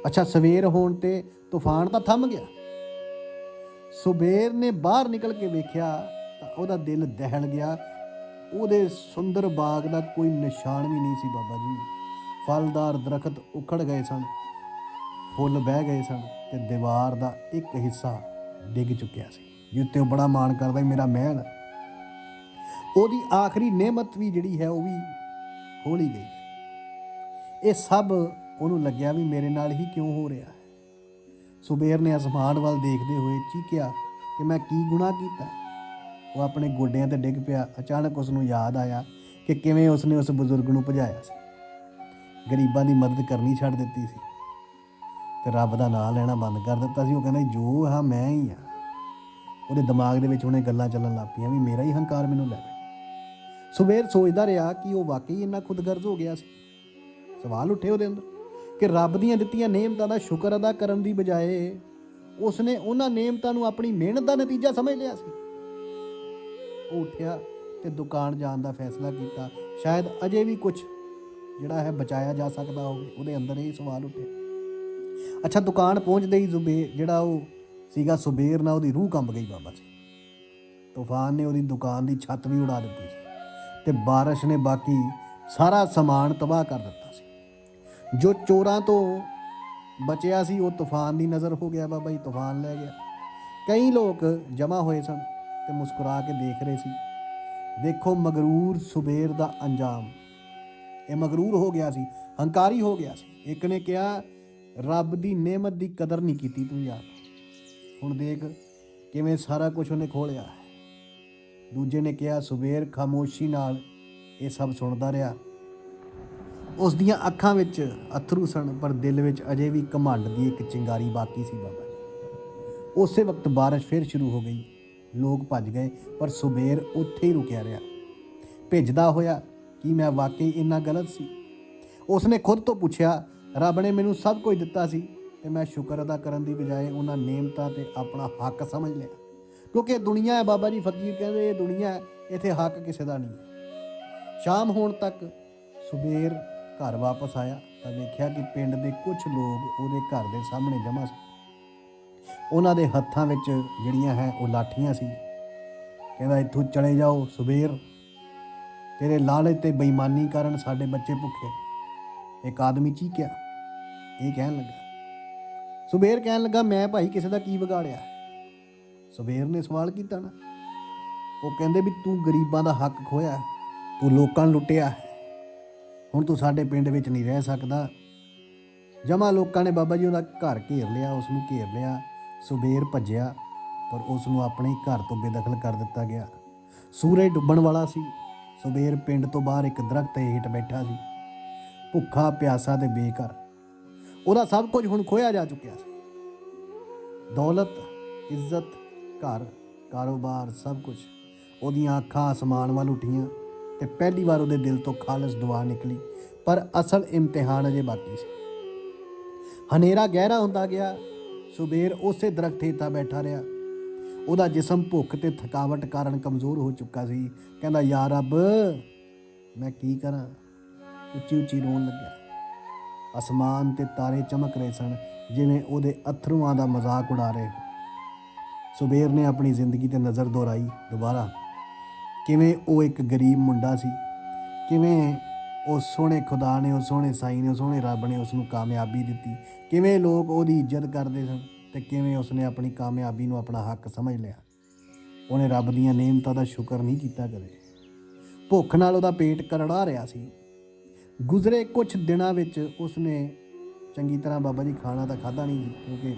ਅੱਛਾ, ਸਵੇਰ ਹੋਣ ਤੇ ਤੂਫਾਨ ਤਾਂ ਥੰਮ ਗਿਆ। ਸੁਬੇਰ ਨੇ ਬਾਹਰ ਨਿਕਲ ਕੇ ਵੇਖਿਆ ਤਾਂ ਉਹਦਾ ਦਿਲ ਦਹਿਲ ਗਿਆ। ਉਹਦੇ ਸੁੰਦਰ ਬਾਗ ਦਾ ਕੋਈ ਨਿਸ਼ਾਨ ਵੀ ਨਹੀਂ ਸੀ ਬਾਬਾ ਜੀ। ਫਲਦਾਰ ਦਰਖਤ ਉਖੜ ਗਏ ਸਨ, ਫੁੱਲ ਬਹਿ ਗਏ ਸਨ ਤੇ ਦੀਵਾਰ ਦਾ ਇੱਕ ਹਿੱਸਾ ਡਿੱਗ ਚੁੱਕਿਆ ਸੀ, ਜਿੱਤੇ ਉਹ ਬੜਾ ਮਾਣ ਕਰਦਾ ਮੇਰਾ ਮਹਿਲ। ਉਹਦੀ ਆਖਰੀ ਨਿਮਤ ਵੀ ਜਿਹੜੀ ਹੈ ਉਹ ਵੀ ਖੋਲੀ ਗਈ। ਇਹ ਸਭ ਉਹਨੂੰ ਲੱਗਿਆ ਵੀ ਮੇਰੇ ਨਾਲ ਹੀ ਕਿਉਂ ਹੋ ਰਿਹਾ ਹੈ। ਸੁਬੇਰ ਨੇ ਅਸਮਾਨ ਵੱਲ ਦੇਖਦੇ ਹੋਏ ਚੀਕਿਆ ਕਿ ਮੈਂ ਕੀ ਗੁਨਾਹ ਕੀਤਾ। ਉਹ ਆਪਣੇ ਗੋਡਿਆਂ ਤੇ ਡਿੱਗ ਪਿਆ। ਅਚਾਨਕ ਉਸ ਨੂੰ ਯਾਦ ਆਇਆ ਕਿ ਕਿਵੇਂ ਉਸਨੇ ਉਸ ਬਜ਼ੁਰਗ ਨੂੰ ਭਜਾਇਆ ਸੀ। ਗਰੀਬਾਂ ਦੀ ਮਦਦ ਕਰਨੀ ਛੱਡ ਦਿੱਤੀ ਸੀ। ਤੇ ਰੱਬ ਦਾ ਨਾਮ ਲੈਣਾ ਬੰਦ ਕਰ ਦਿੱਤਾ ਸੀ। ਉਹ ਕਹਿੰਦਾ, ਜੋ ਹਾਂ, ਮੈਂ ਹੀ ਆ ਉਹਦੇ ਦਿਮਾਗ ਦੇ ਵਿੱਚ ਉਹਨੇ ਗੱਲਾਂ ਚੱਲਣ ਲੱਗ ਪਈਆਂ ਵੀ ਮੇਰਾ ਹੀ ਹੰਕਾਰ ਮੈਨੂੰ ਲੈ ਪਿਆ। ਸੁਬੇਰ ਸੋਚਦਾ ਰਿਹਾ ਕਿ ਉਹ ਵਾਕਈ ਇੰਨਾ ਖੁਦਗਰਜ਼ ਹੋ ਗਿਆ ਸੀ। ਸਵਾਲ ਉੱਠੇ ਉਹਦੇ ਅੰਦਰ। ਕਿ ਰੱਬ ਦੀਆਂ ਦਿੱਤੀਆਂ ਨੇਮਤਾਂ ਦਾ ਸ਼ੁਕਰ ਅਦਾ ਕਰਨ ਦੀ ਬਜਾਏ ਉਸਨੇ ਉਹਨਾਂ ਨੇਮਤਾਂ ਨੂੰ ਆਪਣੀ ਮਿਹਨਤ ਦਾ ਨਤੀਜਾ ਸਮਝ ਲਿਆ ਸੀ। ਉਹ ਉੱਠਿਆ ਤੇ ਦੁਕਾਨ ਜਾਣ ਦਾ ਫੈਸਲਾ ਕੀਤਾ। ਸ਼ਾਇਦ ਅਜੇ ਵੀ ਕੁਝ ਜਿਹੜਾ ਹੈ ਬਚਾਇਆ ਜਾ ਸਕਦਾ ਹੋਵੇ, ਉਹਦੇ ਅੰਦਰ ਇਹ ਸਵਾਲ ਉੱਠਿਆ। ਅੱਛਾ, ਦੁਕਾਨ ਪਹੁੰਚਦੇ ਹੀ ਜ਼ੁਬੇਰ ਜਿਹੜਾ ਉਹ ਸੀਗਾ ਸੁਬੇਰ ਨਾਲ ਉਹਦੀ ਰੂਹ ਕੰਬ ਗਈ ਬਾਬਾ ਜੀ। ਤੂਫਾਨ ਨੇ ਉਹਦੀ ਦੁਕਾਨ ਦੀ ਛੱਤ ਵੀ ਉਡਾ ਦਿੱਤੀ ਸੀ ਤੇ ਬਾਰਿਸ਼ ਨੇ ਬਾਕੀ ਸਾਰਾ ਸਮਾਨ ਤਬਾਹ ਕਰ ਦਿੱਤਾ। ਜੋ ਚੋਰਾਂ ਤੋਂ ਬਚਿਆ ਸੀ, ਉਹ ਤੂਫਾਨ ਦੀ ਨਜ਼ਰ ਹੋ ਗਿਆ, ਬਾਬਾ ਜੀ ਤੂਫਾਨ ਲੈ ਗਿਆ। ਕਈ ਲੋਕ ਜਮ੍ਹਾਂ ਹੋਏ ਸਨ ਤੇ ਮੁਸਕਰਾ ਕੇ ਦੇਖ ਰਹੇ ਸੀ। ਦੇਖੋ ਮਗਰੂਰ ਸੁਬੇਰ ਦਾ ਅੰਜਾਮ। ਇਹ ਮਗਰੂਰ ਹੋ ਗਿਆ ਸੀ, ਹੰਕਾਰੀ ਹੋ ਗਿਆ ਸੀ। ਇੱਕ ਨੇ ਕਿਹਾ, ਰੱਬ ਦੀ ਨੇਮਤ ਦੀ ਕਦਰ ਨਹੀਂ ਕੀਤੀ ਤੂੰ ਯਾਰ। ਹੁਣ ਦੇਖ ਕਿਵੇਂ ਸਾਰਾ ਕੁਝ ਉਹਨੇ ਖੋਲਿਆ ਹੈ। ਦੂਜੇ ਨੇ ਕਿਹਾ, ਸੁਬੇਰ ਖਾਮੋਸ਼ੀ ਨਾਲ ਇਹ ਸਭ ਸੁਣਦਾ ਰਿਹਾ। ਉਸ ਦੀਆਂ ਅੱਖਾਂ ਵਿੱਚ ਅਥਰੂ ਸਨ, ਪਰ ਦਿਲ ਵਿੱਚ ਅਜੇ ਵੀ ਘਮੰਡ ਦੀ ਇੱਕ ਚਿੰਗਾਰੀ ਬਾਕੀ ਸੀ ਬਾਬਾ ਜੀ। ਉਸੇ ਵਕਤ ਬਾਰਿਸ਼ ਫਿਰ ਸ਼ੁਰੂ ਹੋ ਗਈ। ਲੋਕ ਭੱਜ ਗਏ, ਪਰ ਸੁਬੇਰ ਉੱਥੇ ਹੀ ਰੁਕਿਆ ਰਿਹਾ। ਭਿੱਜਦਾ ਹੋਇਆ, ਕਿ ਮੈਂ ਵਾਕਈ ਇੰਨਾ ਗਲਤ ਸੀ? ਉਸਨੇ ਖੁਦ ਤੋਂ ਪੁੱਛਿਆ, ਰੱਬ ਨੇ ਮੈਨੂੰ ਸਭ ਕੁਝ ਦਿੱਤਾ ਸੀ ਤੇ ਮੈਂ ਸ਼ੁਕਰ ਅਦਾ ਕਰਨ ਦੀ ਬਜਾਏ ਉਹਨਾਂ ਨੇਮਤਾਂ ਤੇ ਆਪਣਾ ਹੱਕ ਸਮਝ ਲਿਆ। ਕਿਉਂਕਿ ਇਹ ਦੁਨੀਆ ਹੈ ਬਾਬਾ ਜੀ, ਫਕੀਰ ਕਹਿੰਦੇ ਇਹ ਦੁਨੀਆ ਹੈ, ਇੱਥੇ ਹੱਕ ਕਿਸੇ ਦਾ ਨਹੀਂ ਹੈ। ਸ਼ਾਮ ਹੋਣ ਤੱਕ ਸੁਬੇਰ ਘਰ ਵਾਪਸ ਆਇਆ ਤਾਂ ਵੇਖਿਆ ਕਿ ਪਿੰਡ ਦੇ ਕੁਝ ਲੋਕ ਉਹਦੇ ਘਰ ਦੇ ਸਾਹਮਣੇ ਜਮ੍ਹਾਂ ਸੀ। ਉਹਨਾਂ ਦੇ ਹੱਥਾਂ ਵਿੱਚ ਜਿਹੜੀਆਂ ਹੈ ਉਹ ਲਾਠੀਆਂ ਸੀ। ਕਹਿੰਦਾ, ਇੱਥੋਂ ਚਲੇ ਜਾਓ ਸੁਬੇਰ। ਤੇਰੇ ਲਾਲਚ ਤੇ ਬੇਈਮਾਨੀ ਕਾਰਨ ਸਾਡੇ ਬੱਚੇ ਭੁੱਖੇ ਇੱਕ ਆਦਮੀ ਚੀਕਿਆ। ਇਹ ਕਹਿਣ ਲੱਗਾ, ਸੁਬੇਰ ਕਹਿਣ ਲੱਗਾ, ਮੈਂ ਭਾਈ ਕਿਸੇ ਦਾ ਕੀ ਵਿਗਾੜਿਆ? ਸੁਬੇਰ ਨੇ ਸਵਾਲ ਕੀਤਾ ਨਾ। ਉਹ ਕਹਿੰਦੇ ਵੀ, ਤੂੰ ਗਰੀਬਾਂ ਦਾ ਹੱਕ ਖੋਇਆ ਤੂੰ ਲੋਕਾਂ ਨੂੰ ਲੁੱਟਿਆ ਹੁਣ ਤੂੰ ਸਾਡੇ ਪਿੰਡ ਵਿੱਚ ਨਹੀਂ ਰਹਿ ਸਕਦਾ। ਜਮਾ ਲੋਕਾਂ ਨੇ ਬਾਬਾ ਜੀ ਉਹਦਾ ਘਰ ਘੇਰ ਲਿਆ ਉਸ ਨੂੰ ਘੇਰ ਲਿਆ, ਸੁਬੇਰ ਭੱਜਿਆ, ਪਰ ਉਸ ਨੂੰ ਆਪਣੇ ਘਰ ਤੋਂ ਬੇਦਖਲ ਕਰ ਦਿੱਤਾ ਗਿਆ। ਸੂਰਜ ਡੁੱਬਣ ਵਾਲਾ ਸੀ। ਸੁਬੇਰ ਪਿੰਡ ਤੋਂ ਬਾਹਰ ਇੱਕ ਦਰਖਤ ਹੇਠ ਬੈਠਾ ਸੀ। ਭੁੱਖਾ, ਪਿਆਸਾ ਤੇ ਬੇਘਰ। ਉਹਦਾ ਸਭ ਕੁਝ ਹੁਣ ਖੋਇਆ ਜਾ ਚੁੱਕਿਆ ਸੀ। ਦੌਲਤ, ਇੱਜ਼ਤ, ਘਰ, ਕਾਰੋਬਾਰ, ਸਭ ਕੁਝ। ਉਹਦੀਆਂ ਅੱਖਾਂ ਅਸਮਾਨ ਵੱਲ ਉੱਠੀਆਂ। ਤੇ ਪਹਿਲੀ ਵਾਰ ਉਹਦੇ ਦਿਲ ਤੋਂ ਖਾਲਸ ਦੁਆ ਨਿਕਲੀ, ਪਰ ਅਸਲ ਇਮਤਿਹਾਨ ਅਜੇ ਬਾਕੀ ਸੀ। ਹਨੇਰਾ ਗਹਿਰਾ ਹੁੰਦਾ ਗਿਆ, ਸੁਬੇਰ ਉਸੇ ਦਰਖਤ ਹੇਠਾਂ ਬੈਠਾ ਰਿਹਾ। ਉਹਦਾ ਜਿਸਮ ਭੁੱਖ ਤੇ ਥਕਾਵਟ ਕਾਰਨ ਕਮਜ਼ੋਰ ਹੋ ਚੁੱਕਾ ਸੀ। ਕਹਿੰਦਾ, ਯਾ ਰੱਬ, ਮੈਂ ਕੀ ਕਰਾਂ? ਉੱਚੀ ਉੱਚੀ ਰੋਣ ਲੱਗਿਆ। ਅਸਮਾਨ ਤੇ ਤਾਰੇ ਚਮਕ ਰਹੇ ਸਨ, ਜਿਵੇਂ ਉਹਦੇ ਅਥਰੂਆਂ ਦਾ ਮਜ਼ਾਕ ਉਡਾ ਰਹੇ ਸੁਬੇਰ ਨੇ ਆਪਣੀ ਜ਼ਿੰਦਗੀ ਤੇ ਨਜ਼ਰ ਦੁਹਰਾਈ, ਦੁਬਾਰਾ ਕਿਵੇਂ ਉਹ ਇੱਕ ਗਰੀਬ ਮੁੰਡਾ ਸੀ? ਕਿਵੇਂ ਉਹ ਸੋਹਣੇ ਖੁਦਾ ਨੇ, ਉਹ ਸੋਹਣੇ ਸਾਈਂ ਨੇ, ਉਹ ਸੋਹਣੇ ਰੱਬ ਨੇ ਉਸ ਨੂੰ ਕਾਮਯਾਬੀ ਦਿੱਤੀ? ਕਿਵੇਂ ਲੋਕ ਉਹਦੀ ਇੱਜ਼ਤ ਕਰਦੇ ਸਨ ਤੇ ਕਿਵੇਂ ਉਸਨੇ ਆਪਣੀ ਕਾਮਯਾਬੀ ਨੂੰ ਆਪਣਾ ਹੱਕ ਸਮਝ ਲਿਆ? ਉਹਨੇ ਰੱਬ ਦੀਆਂ ਨੇਮਤਾਂ ਦਾ ਸ਼ੁਕਰ ਨਹੀਂ ਕੀਤਾ ਕਦੇ। ਭੁੱਖ ਨਾਲ ਉਹਦਾ ਪੇਟ ਕਰੜਾ ਰਿਹਾ ਸੀ। ਗੁਜ਼ਰੇ ਕੁਝ ਦਿਨਾਂ ਵਿੱਚ ਉਸਨੇ ਚੰਗੀ ਤਰ੍ਹਾਂ ਬਾਬਾ ਜੀ ਖਾਣਾ ਤਾਂ ਖਾਦਾ ਨਹੀਂ ਸੀ ਕਿਉਂਕਿ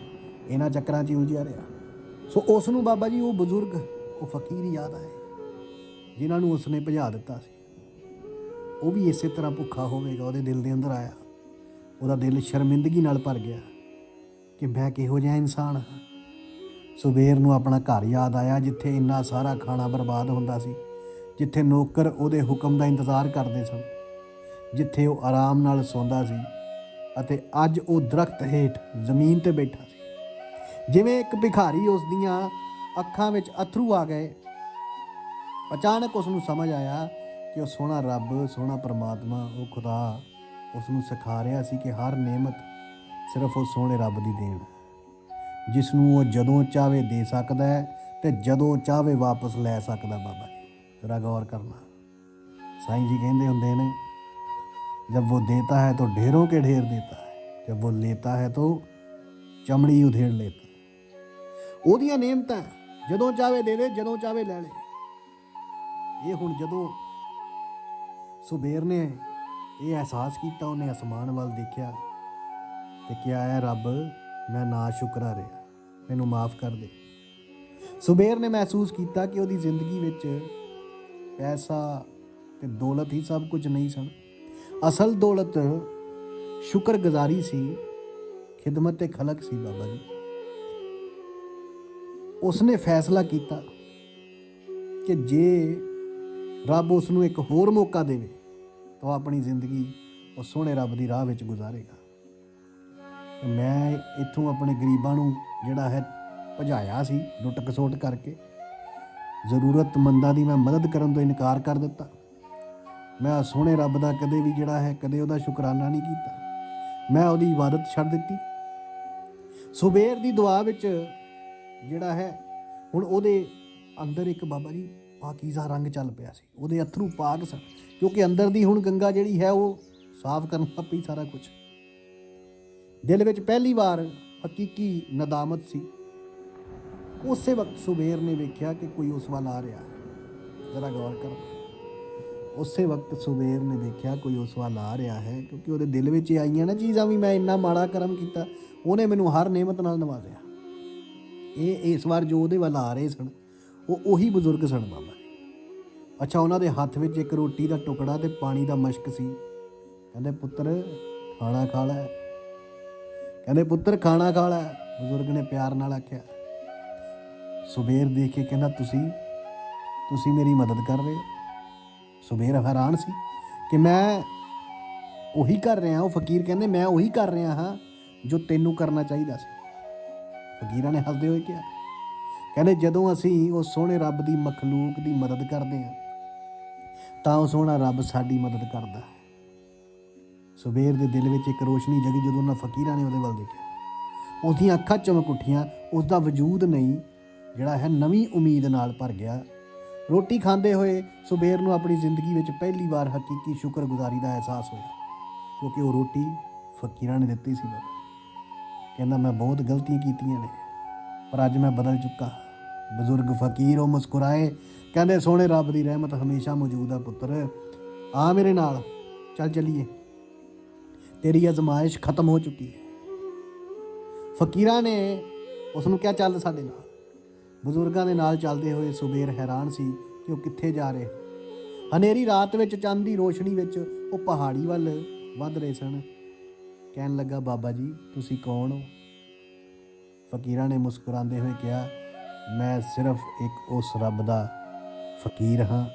ਇਹਨਾਂ ਚੱਕਰਾਂ 'ਚ ਹੀ ਉਲਝਿਆ ਰਿਹਾ। ਸੋ ਉਸ ਨੂੰ ਬਾਬਾ ਜੀ, ਉਹ ਬਜ਼ੁਰਗ, ਉਹ ਫਕੀਰ ਯਾਦ ਆਏ। ਜਿਨ੍ਹਾਂ ਨੂੰ ਉਸਨੇ ਭਜਾ ਦਿੱਤਾ ਸੀ। ਉਹ ਵੀ ਇਸੇ ਤਰ੍ਹਾਂ ਭੁੱਖਾ ਹੋਵੇਗਾ, ਉਹਦੇ ਦਿਲ ਦੇ ਅੰਦਰ ਆਇਆ। ਉਹਦਾ ਦਿਲ ਸ਼ਰਮਿੰਦਗੀ ਨਾਲ ਭਰ ਗਿਆ ਕਿ ਮੈਂ ਕਿਹੋ ਜਿਹਾ ਇਨਸਾਨ ਹਾਂ। ਸੁਬੇਰ ਨੂੰ ਆਪਣਾ ਘਰ ਯਾਦ ਆਇਆ ਜਿੱਥੇ ਇੰਨਾ ਸਾਰਾ ਖਾਣਾ ਬਰਬਾਦ ਹੁੰਦਾ ਸੀ, ਜਿੱਥੇ ਨੌਕਰ ਉਹਦੇ ਹੁਕਮ ਦਾ ਇੰਤਜ਼ਾਰ ਕਰਦੇ ਸਨ, ਜਿੱਥੇ ਉਹ ਆਰਾਮ ਨਾਲ ਸੌਂਦਾ ਸੀ ਅਤੇ ਅੱਜ ਉਹ ਦਰਖਤ ਹੇਠ ਜ਼ਮੀਨ ਤੇ ਬੈਠਾ ਸੀ। ਜਿਵੇਂ ਇੱਕ ਭਿਖਾਰੀ ਉਸ ਦੀਆਂ ਅੱਖਾਂ ਵਿੱਚ ਅਥਰੂ ਆ ਗਏ ਅਚਾਨਕ ਉਸ ਨੂੰ ਸਮਝ ਆਇਆ ਕਿ ਉਹ ਸੋਹਣਾ ਰੱਬ ਸੋਹਣਾ ਪਰਮਾਤਮਾ ਉਹ ਖੁਦਾ ਉਸ ਨੂੰ ਸਿਖਾ ਰਿਹਾ ਸੀ ਕਿ ਹਰ ਨੇਮਤ ਸਿਰਫ ਉਹ ਸੋਹਣੇ ਰੱਬ ਦੀ ਦੇਣ ਹੈ ਜਿਸ ਨੂੰ ਉਹ ਜਦੋਂ ਚਾਹੇ ਦੇ ਸਕਦਾ ਹੈ ਤੇ ਜਦੋਂ ਚਾਹੇ ਵਾਪਸ ਲੈ ਸਕਦਾ ਬਾਬਾ ਜੀ ਜ਼ਰਾ ਗੌਰ ਕਰਨਾ ਸਾਈਂ ਜੀ ਕਹਿੰਦੇ ਹੁੰਦੇ ਨੇ जब वो देता है तो ढेरों के ढेर देता है जब वो लेता है तो ਚਮੜੀ ਉਧੇੜ ਲੈਤਾ ਉਹਦੀਆਂ ਨੇਮਤਾਂ ਜਦੋਂ ਚਾਵੇ ਦੇ ਦੇ ਜਦੋਂ ਚਾਵੇ ਲੈ ਲੈ ਇਹ ਹੁਣ ਜਦੋਂ ਸੁਬੇਰ ਨੇ ਇਹ ਅਹਿਸਾਸ ਕੀਤਾ, ਉਹਨੇ ਅਸਮਾਨ ਵੱਲ ਦੇਖਿਆ ਤੇ ਕਿਹਾ ਹੈ ਰੱਬ, ਮੈਂ ਨਾ ਸ਼ੁਕਰਾ ਰਿਹਾ। ਮੈਨੂੰ ਮਾਫ ਕਰ ਦੇ। ਸੁਬੇਰ ਨੇ ਮਹਿਸੂਸ ਕੀਤਾ ਕਿ ਉਹਦੀ ਜ਼ਿੰਦਗੀ ਵਿੱਚ ਪੈਸਾ ਤੇ ਦੌਲਤ ਹੀ ਸਭ ਕੁਝ ਨਹੀਂ ਸਨ। ਅਸਲ ਦੌਲਤ ਸ਼ੁਕਰਗੁਜ਼ਾਰੀ ਸੀ, ਖਿਦਮਤ ਤੇ ਖਲਕ ਸੀ ਬਾਬਾ ਜੀ। ਉਸਨੇ ਫੈਸਲਾ ਕੀਤਾ ਕਿ ਜੇ ਰੱਬ ਉਸ ਨੂੰ ਇੱਕ ਹੋਰ ਮੌਕਾ ਦੇਵੇ, ਤਾਂ ਉਹ ਆਪਣੀ ਜ਼ਿੰਦਗੀ ਉਹ ਸੋਹਣੇ ਰੱਬ ਦੀ ਰਾਹ ਵਿੱਚ ਗੁਜ਼ਾਰੇਗਾ। ਤੇ ਮੈਂ ਇੱਥੋਂ ਆਪਣੇ ਗਰੀਬਾਂ ਨੂੰ ਜਿਹੜਾ ਹੈ ਭਜਾਇਆ ਸੀ ਲੁੱਟ ਖਸੋਟ ਕਰਕੇ, ਜ਼ਰੂਰਤਮੰਦਾਂ ਦੀ ਮੈਂ ਮਦਦ ਕਰਨ ਤੋਂ ਇਨਕਾਰ ਕਰ ਦਿੱਤਾ। ਮੈਂ ਸੋਹਣੇ ਰੱਬ ਦਾ ਕਦੇ ਵੀ ਜਿਹੜਾ ਹੈ, ਕਦੇ ਉਹਦਾ ਸ਼ੁਕਰਾਨਾ ਨਹੀਂ ਕੀਤਾ। ਮੈਂ ਉਹਦੀ ਇਬਾਦਤ ਛੱਡ ਦਿੱਤੀ। ਸੁਬੇਰ ਦੀ ਦੁਆ ਵਿੱਚ ਜਿਹੜਾ ਹੈ, ਹੁਣ ਉਹਦੇ ਅੰਦਰ ਇੱਕ ਬਾਬਾ ਜੀ ਪਾਕੀਜ਼ਾ ਰੰਗ ਚੱਲ ਪਿਆ ਸੀ, ਉਹਦੇ ਅਥਰੂ ਪਾਕ ਸਨ, ਕਿਉਂਕਿ ਅੰਦਰ ਦੀ ਹੁਣ ਗੰਗਾ ਜਿਹੜੀ ਹੈ ਉਹ ਸਾਫ਼ ਕਰਨ ਲੱਗ ਪਈ ਸਾਰਾ ਕੁਝ ਦਿਲ ਵਿੱਚ ਪਹਿਲੀ ਵਾਰ ਹਕੀਕੀ ਨਦਾਮਤ ਸੀ। ਉਸੇ ਵਕਤ ਸੁਬੇਰ ਨੇ ਵੇਖਿਆ ਕਿ ਕੋਈ ਉਸ ਵੱਲ ਆ ਰਿਹਾ ਹੈ। ਜ਼ਰਾ ਗੌਰ ਕਰਨਾ ਉਸੇ ਵਕਤ ਸੁਬੇਰ ਨੇ ਦੇਖਿਆ ਕੋਈ ਉਸ ਵੱਲ ਆ ਰਿਹਾ ਹੈ, ਕਿਉਂਕਿ ਉਹਦੇ ਦਿਲ ਵਿੱਚ ਇਹ ਆਈਆਂ ਨਾ ਚੀਜ਼ਾਂ ਵੀ ਮੈਂ ਇੰਨਾ ਮਾੜਾ ਕਰਮ ਕੀਤਾ, ਉਹਨੇ ਮੈਨੂੰ ਹਰ ਨੇਮਤ ਨਾਲ ਨਵਾਜ਼ਿਆ। ਇਹ ਇਸ ਵਾਰ ਜੋ ਉਹਦੇ ਵੱਲ ਆ ਰਹੇ ਸਨ ਉਹ ਉਹੀ ਬਜ਼ੁਰਗ ਸਨ ਬਾਬਾ ਅੱਛਾ, ਉਹਨਾਂ ਦੇ ਹੱਥ ਵਿੱਚ ਇੱਕ ਰੋਟੀ ਦਾ ਟੁਕੜਾ ਤੇ ਪਾਣੀ ਦਾ ਮਸ਼ਕ ਸੀ। ਕਹਿੰਦੇ, ਪੁੱਤਰ, ਖਾਣਾ ਖਾ ਲੈ। ਕਹਿੰਦੇ, ਪੁੱਤਰ, ਖਾਣਾ ਖਾ ਲੈ। ਬਜ਼ੁਰਗ ਨੇ ਪਿਆਰ ਨਾਲ ਆਖਿਆ। ਸੁਬੇਰ ਦੇਖ ਕੇ ਕਹਿੰਦਾ, ਤੁਸੀਂ ਤੁਸੀਂ ਮੇਰੀ ਮਦਦ ਕਰ ਰਹੇ ਹੋ? ਸੁਬੇਰ ਹੈਰਾਨ ਸੀ ਕਿ ਮੈਂ ਉਹੀ ਕਰ ਰਿਹਾ ਉਹ ਫਕੀਰ ਕਹਿੰਦੇ, ਮੈਂ ਉਹੀ ਕਰ ਰਿਹਾ ਹਾਂ ਜੋ ਤੈਨੂੰ ਕਰਨਾ ਚਾਹੀਦਾ ਸੀ। ਫਕੀਰਾਂ ਨੇ ਹੱਸਦੇ ਹੋਏ ਕਿਹਾ ਕਹਿੰਦੇ ਜਦੋਂ ਅਸੀਂ ਉਹ ਸੋਹਣੇ ਰੱਬ ਦੀ ਮਖਲੂਕ ਦੀ ਮਦਦ ਕਰਦੇ ਹਾਂ, ਤਾਂ ਉਹ ਸੋਹਣਾ ਰੱਬ ਸਾਡੀ ਮਦਦ ਕਰਦਾ ਹੈ। ਸੁਬੇਰ ਦੇ ਦਿਲ ਵਿੱਚ ਇੱਕ ਰੋਸ਼ਨੀ ਜਗੀ ਜਦੋਂ ਉਹਨਾਂ ਫਕੀਰਾਂ ਨੇ ਉਹਦੇ ਵੱਲ ਦੇਖਿਆ। ਉਸ ਦੀਆਂ ਅੱਖਾਂ ਚਮਕ ਉੱਠੀਆਂ ਉਸ ਦਾ ਵਜੂਦ ਨਹੀਂ, ਜਿਹੜਾ ਹੈ ਨਵੀਂ ਉਮੀਦ ਨਾਲ ਭਰ ਗਿਆ। ਰੋਟੀ ਖਾਂਦੇ ਹੋਏ ਸੁਬੇਰ ਨੂੰ ਆਪਣੀ ਜ਼ਿੰਦਗੀ ਵਿੱਚ ਪਹਿਲੀ ਵਾਰ ਹਕੀਕੀ ਸ਼ੁਕਰਗੁਜ਼ਾਰੀ ਦਾ ਅਹਿਸਾਸ ਹੋਇਆ, ਕਿਉਂਕਿ ਉਹ ਰੋਟੀ ਫਕੀਰਾਂ ਨੇ ਦਿੱਤੀ ਸੀ ਬਾਬਾ। ਕਹਿੰਦਾ, ਮੈਂ ਬਹੁਤ ਗਲਤੀਆਂ ਕੀਤੀਆਂ ਨੇ, ਪਰ ਅੱਜ ਮੈਂ ਬਦਲ ਚੁੱਕਾ ਬਜ਼ੁਰਗ ਫਕੀਰ ਉਹ ਮੁਸਕਰਾਏ, ਕਹਿੰਦੇ, ਸੋਹਣੇ ਰੱਬ ਦੀ ਰਹਿਮਤ ਹਮੇਸ਼ਾ ਮੌਜੂਦ ਆ ਪੁੱਤਰ। ਆ ਮੇਰੇ ਨਾਲ, ਚੱਲ ਚਲੀਏ। ਤੇਰੀ ਅਜ਼ਮਾਇਸ਼ ਖਤਮ ਹੋ ਚੁੱਕੀ ਹੈ। ਫਕੀਰਾਂ ਨੇ ਉਸ ਨੂੰ ਕਿਹਾ, ਚੱਲ ਸਾਡੇ ਨਾਲ। ਬਜ਼ੁਰਗਾਂ ਦੇ ਨਾਲ ਚੱਲਦੇ ਹੋਏ ਸੁਬੇਰ ਹੈਰਾਨ ਸੀ ਕਿ ਉਹ ਕਿੱਥੇ ਜਾ ਰਹੇ ਹਨੇਰੀ ਰਾਤ ਵਿੱਚ ਚੰਦ ਦੀ ਰੋਸ਼ਨੀ ਵਿੱਚ ਉਹ ਪਹਾੜੀ ਵੱਲ ਵੱਧ ਰਹੇ ਸਨ। ਕਹਿਣ ਲੱਗਾ, ਬਾਬਾ ਜੀ, ਤੁਸੀਂ ਕੌਣ ਹੋ? ਫਕੀਰਾਂ ਨੇ ਮੁਸਕਰਾਉਂਦੇ ਹੋਏ ਕਿਹਾ ਮੈਂ ਸਿਰਫ ਇੱਕ ਉਸ ਰੱਬ ਦਾ ਫਕੀਰ ਹਾਂ,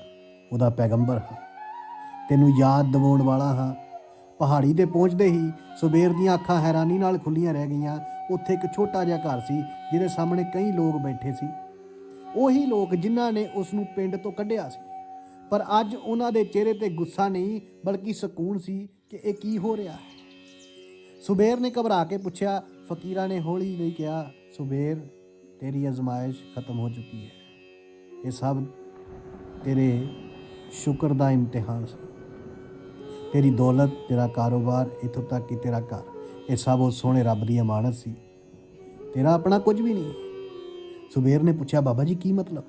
ਉਹਦਾ ਪੈਗੰਬਰ ਹਾਂ। ਤੈਨੂੰ ਯਾਦ ਦਿਵਾਉਣ ਵਾਲਾ ਹਾਂ। ਪਹਾੜੀ ਤੇ ਪਹੁੰਚਦੇ ਹੀ ਸੁਬੇਰ ਦੀਆਂ ਅੱਖਾਂ ਹੈਰਾਨੀ ਨਾਲ ਖੁੱਲੀਆਂ ਰਹਿ ਗਈਆਂ। ਉੱਥੇ ਇੱਕ ਛੋਟਾ ਜਿਹਾ ਘਰ ਸੀ, ਜਿਹਦੇ ਸਾਹਮਣੇ ਕਈ ਲੋਕ ਬੈਠੇ ਸੀ। ਉਹੀ ਲੋਕ ਜਿਨ੍ਹਾਂ ਨੇ ਉਸ ਨੂੰ ਪਿੰਡ ਤੋਂ ਕੱਢਿਆ ਸੀ। ਪਰ ਅੱਜ ਉਹਨਾਂ ਦੇ ਚਿਹਰੇ ਤੇ ਗੁੱਸਾ ਨਹੀਂ, ਬਲਕਿ ਸਕੂਨ ਸੀ ਕਿ ਇਹ ਕੀ ਹੋ ਰਿਹਾ ਹੈ। ਸੁਬੇਰ ਨੇ ਘਬਰਾ ਕੇ ਪੁੱਛਿਆ, ਫਕੀਰਾਂ ਨੇ ਹੌਲੀ ਨਹੀਂ ਕਿਹਾ, ਸੁਬੇਰ ਤੇਰੀ ਅਜ਼ਮਾਇਸ਼ ਖਤਮ ਹੋ ਚੁੱਕੀ ਹੈ। ਇਹ ਸਭ ਤੇਰੇ ਸ਼ੁਕਰ ਦਾ ਇਮਤਿਹਾਨ ਸੀ। ਤੇਰੀ ਦੌਲਤ, ਤੇਰਾ ਕਾਰੋਬਾਰ, ਇਥੋਂ ਤੱਕ ਕਿ ਤੇਰਾ ਘਰ, ਇਹ ਸਭ ਉਹ ਸੋਹਣੇ ਰੱਬ ਦੀ ਅਮਾਨਤ ਸੀ। ਤੇਰਾ ਆਪਣਾ ਕੁਝ ਵੀ ਨਹੀਂ। ਸੁਬੇਰ ਨੇ ਪੁੱਛਿਆ, ਬਾਬਾ ਜੀ, ਕੀ ਮਤਲਬ?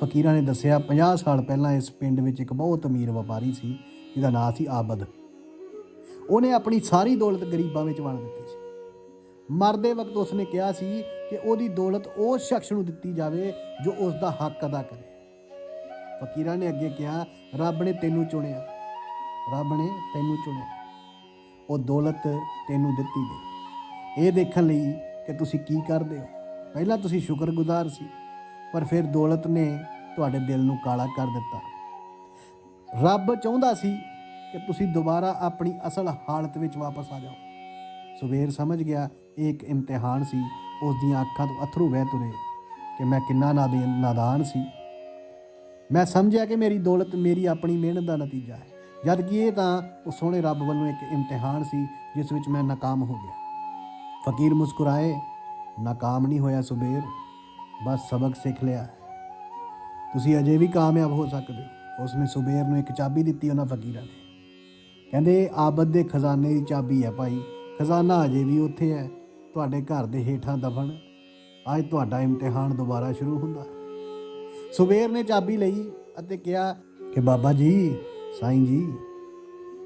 ਫਕੀਰਾਂ ਨੇ ਦੱਸਿਆ 50 ਸਾਲ ਪਹਿਲਾਂ ਇਸ ਪਿੰਡ ਵਿੱਚ ਇੱਕ ਬਹੁਤ ਅਮੀਰ ਵਪਾਰੀ ਸੀ, ਜਿਹਦਾ ਨਾਂ ਸੀ ਆਬਦ। ਉਹਨੇ ਆਪਣੀ ਸਾਰੀ ਦੌਲਤ ਗਰੀਬਾਂ ਵਿੱਚ ਵੰਡ ਦਿੱਤੀ ਸੀ। ਮਰਦੇ ਵਕਤ ਉਸਨੇ ਕਿਹਾ ਸੀ ਕਿ ਉਹਦੀ ਦੌਲਤ ਉਸ ਸ਼ਖਸ ਨੂੰ ਦਿੱਤੀ ਜਾਵੇ ਜੋ ਉਸ ਦਾ ਹੱਕ ਅਦਾ ਕਰੇ। ਫਕੀਰਾਂ ਨੇ ਅੱਗੇ ਕਿਹਾ, ਰੱਬ ਨੇ ਤੈਨੂੰ ਚੁਣਿਆ। ਰੱਬ ਨੇ ਤੈਨੂੰ ਚੁਣਿਆ। ਉਹ ਦੌਲਤ ਤੈਨੂੰ ਦਿੱਤੀ ਗਈ। ਇਹ ਦੇਖਣ ਲਈ ਕਿ ਤੁਸੀਂ ਕੀ ਕਰਦੇ ਹੋ। ਪਹਿਲਾਂ ਤੁਸੀਂ ਸ਼ੁਕਰਗੁਜ਼ਾਰ ਸੀ, ਪਰ ਫਿਰ ਦੌਲਤ ਨੇ ਤੁਹਾਡੇ ਦਿਲ ਨੂੰ ਕਾਲਾ ਕਰ ਦਿੱਤਾ। ਰੱਬ ਚਾਹੁੰਦਾ ਸੀ ਕਿ ਤੁਸੀਂ ਦੁਬਾਰਾ ਆਪਣੀ ਅਸਲ ਹਾਲਤ ਵਿੱਚ ਵਾਪਸ ਆ ਜਾਓ। ਸੁਬੇਰ ਸਮਝ ਗਿਆ ਇਹ ਇੱਕ ਇਮਤਿਹਾਨ ਸੀ, ਉਸ ਦੀਆਂ ਅੱਖਾਂ ਤੋਂ ਅਥਰੂ ਵਹਿ ਤੁਰੇ ਕਿ ਮੈਂ ਕਿੰਨਾ ਨਾਦੇ- ਨਾਦਾਨ ਸੀ। ਮੈਂ ਸਮਝਿਆ ਕਿ ਮੇਰੀ ਦੌਲਤ ਮੇਰੀ ਆਪਣੀ ਮਿਹਨਤ ਦਾ ਨਤੀਜਾ ਹੈ ਜਦ ਕਿ ਇਹ ਤਾਂ ਉਹ ਸੋਹਣੇ ਰੱਬ ਵੱਲੋਂ ਇੱਕ ਇਮਤਿਹਾਨ ਸੀ, ਜਿਸ ਵਿੱਚ ਮੈਂ ਨਾਕਾਮ ਹੋ ਗਿਆ। ਫਕੀਰ ਮੁਸਕਰਾਏ, ਨਾਕਾਮ ਨਹੀਂ ਹੋਇਆ ਸੁਬੇਰ, ਬਸ ਸਬਕ ਸਿੱਖ ਲਿਆ। ਤੁਸੀਂ ਅਜੇ ਵੀ ਕਾਮਯਾਬ ਹੋ ਸਕਦੇ ਹੋ। ਉਸਨੇ ਸੁਬੇਰ ਨੂੰ ਇੱਕ ਚਾਬੀ ਦਿੱਤੀ ਉਹਨਾਂ ਫਕੀਰਾਂ ਨੇ ਕਹਿੰਦੇ ਆਬਦ ਦੇ ਖਜ਼ਾਨੇ ਦੀ ਚਾਬੀ ਹੈ ਭਾਈ, ਖਜ਼ਾਨਾ ਅਜੇ ਵੀ ਉੱਥੇ ਹੈ। ਤੁਹਾਡੇ ਘਰ ਦੇ ਹੇਠਾਂ ਦਫਨ ਅੱਜ ਤੁਹਾਡਾ ਇਮਤਿਹਾਨ ਦੁਬਾਰਾ ਸ਼ੁਰੂ ਹੁੰਦਾ ਹੈ। ਸੁਬੇਰ ਨੇ ਚਾਬੀ ਲਈ ਅਤੇ ਕਿਹਾ ਕਿ ਬਾਬਾ ਜੀ, ਸਾਈਂ ਜੀ,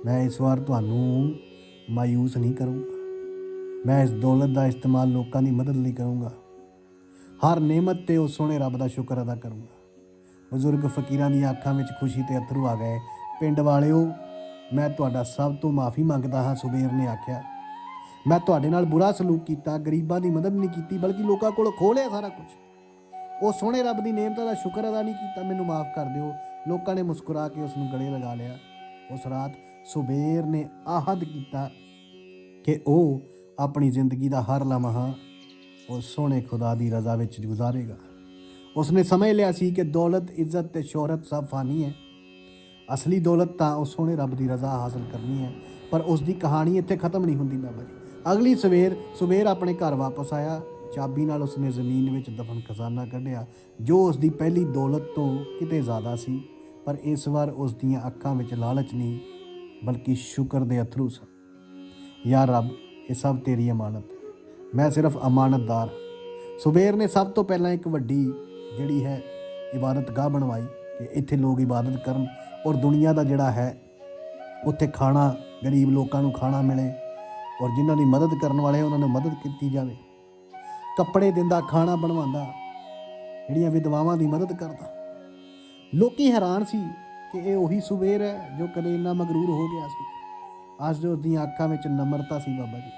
ਮੈਂ ਇਸ ਵਾਰ ਤੁਹਾਨੂੰ ਮਾਇੂਸ ਨਹੀਂ ਕਰੂੰਗਾ। ਮੈਂ ਇਸ ਦੌਲਤ ਦਾ ਇਸਤੇਮਾਲ ਲੋਕਾਂ ਦੀ ਮਦਦ ਲਈ ਕਰੂੰਗਾ। ਹਰ ਨੇਮਤ ਤੇ ਉਸ ਸੋਹਣੇ ਰੱਬ ਦਾ ਸ਼ੁਕਰ ਅਦਾ ਕਰੂੰਗਾ। ਬਜ਼ੁਰਗ ਫਕੀਰਾਂ ਦੀਆਂ ਅੱਖਾਂ ਵਿੱਚ ਖੁਸ਼ੀ ਤੇ ਅਥਰੂ ਆ ਗਏ। ਪਿੰਡ ਵਾਲਿਓ, ਮੈਂ ਤੁਹਾਡਾ ਸਭ ਤੋਂ ਮਾਫੀ ਮੰਗਦਾ ਹਾਂ, ਸੁਬੇਰ ਨੇ ਆਖਿਆ। ਮੈਂ ਤੁਹਾਡੇ ਨਾਲ ਬੁਰਾ ਸਲੂਕ ਕੀਤਾ, ਗਰੀਬਾਂ ਦੀ ਮਦਦ ਨਹੀਂ ਕੀਤੀ, ਬਲਕਿ ਲੋਕਾਂ ਕੋਲ ਖੋਹ ਸਾਰਾ ਕੁਝ ਉਹ ਸੋਹਣੇ ਰੱਬ ਦੀ ਨੇਮਤਾਂ ਦਾ ਸ਼ੁਕਰ ਅਦਾ ਨਹੀਂ ਕੀਤਾ, ਮੈਨੂੰ ਮਾਫ ਕਰ ਦਿਓ। ਲੋਕਾਂ ਨੇ ਮੁਸਕਰਾ ਕੇ ਉਸ ਨੂੰ ਗਲੇ ਲਗਾ ਲਿਆ। ਉਸ ਰਾਤ ਸੁਬੇਰ ਨੇ ਆਹਦ ਕੀਤਾ ਕਿ ਉਹ ਆਪਣੀ ਜ਼ਿੰਦਗੀ ਦਾ ਹਰ ਲਮਹਾ ਉਹ ਸੋਹਣੇ ਖੁਦਾ ਦੀ ਰਜ਼ਾ ਵਿੱਚ ਗੁਜ਼ਾਰੇਗਾ। ਉਸਨੇ ਸਮਝ ਲਿਆ ਸੀ ਕਿ ਦੌਲਤ, ਇੱਜ਼ਤ ਤੇ ਸ਼ੋਹਰਤ ਸਭ ਫਾਨੀ ਹੈ। ਅਸਲੀ ਦੌਲਤ ਤਾਂ ਉਹ ਸੋਹਣੇ ਰੱਬ ਦੀ ਰਜ਼ਾ ਹਾਸਲ ਕਰਨੀ ਹੈ, ਪਰ ਉਸ ਦੀ ਕਹਾਣੀ ਇੱਥੇ ਖਤਮ ਨਹੀਂ ਹੁੰਦੀ ਮੈਂ ਜੀ। ਅਗਲੀ ਸਵੇਰ ਸੁਬੇਰ ਆਪਣੇ ਘਰ ਵਾਪਸ ਆਇਆ। ਚਾਬੀ ਨਾਲ ਉਸਨੇ ਜ਼ਮੀਨ ਵਿੱਚ ਦਫਨ ਖਜ਼ਾਨਾ ਕੱਢਿਆ, ਜੋ ਉਸ ਦੀ ਪਹਿਲੀ ਦੌਲਤ ਤੋਂ ਕਿਤੇ ਜ਼ਿਆਦਾ ਸੀ, ਪਰ ਇਸ ਵਾਰ ਉਸ ਦੀਆਂ ਅੱਖਾਂ ਵਿੱਚ ਲਾਲਚ ਨਹੀਂ, ਬਲਕਿ ਸ਼ੁਕਰ ਦੇ ਅਥਰੂ ਸਨ। ਯਾ ਰੱਬ, ਇਹ ਸਭ ਤੇਰੀ ਅਮਾਨਤ ਹੈ। ਮੈਂ ਸਿਰਫ ਅਮਾਨਤਦਾਰ ਹਾਂ। ਸੁਬੇਰ ਨੇ ਸਭ ਤੋਂ ਪਹਿਲਾਂ ਇੱਕ ਵੱਡੀ ਜਿਹੜੀ ਹੈ ਇਬਾਦਤਗਾਹ ਬਣਵਾਈ, ਕਿ ਇੱਥੇ ਲੋਕ ਇਬਾਦਤ ਕਰਨ ਔਰ ਦੁਨੀਆ ਦਾ ਜਿਹੜਾ ਹੈ, ਉੱਥੇ ਖਾਣਾ, ਗਰੀਬ ਲੋਕਾਂ ਨੂੰ ਖਾਣਾ ਮਿਲੇ। ਔਰ ਜਿਨ੍ਹਾਂ ਦੀ ਮਦਦ ਕਰਨ ਵਾਲੇ ਉਹਨਾਂ ਨੂੰ ਮਦਦ ਕੀਤੀ ਜਾਵੇ। ਕੱਪੜੇ ਦਿੰਦਾ, ਖਾਣਾ ਬਣਵਾਉਂਦਾ, ਜਿਹੜੀਆਂ ਵਿਧਵਾਵਾਂ ਦੀ ਮਦਦ ਕਰਦਾ। ਲੋਕੀ ਹੈਰਾਨ ਸੀ ਕਿ ਇਹ ਉਹੀ ਸੁਬੇਰ ਹੈ ਜੋ ਕਦੇ ਇੰਨਾ ਮਗਰੂਰ ਹੋ ਗਿਆ ਸੀ। ਅੱਜ ਉਸ ਦੀਆਂ ਅੱਖਾਂ ਵਿੱਚ ਨਮਰਤਾ ਸੀ ਬਾਬਾ ਜੀ।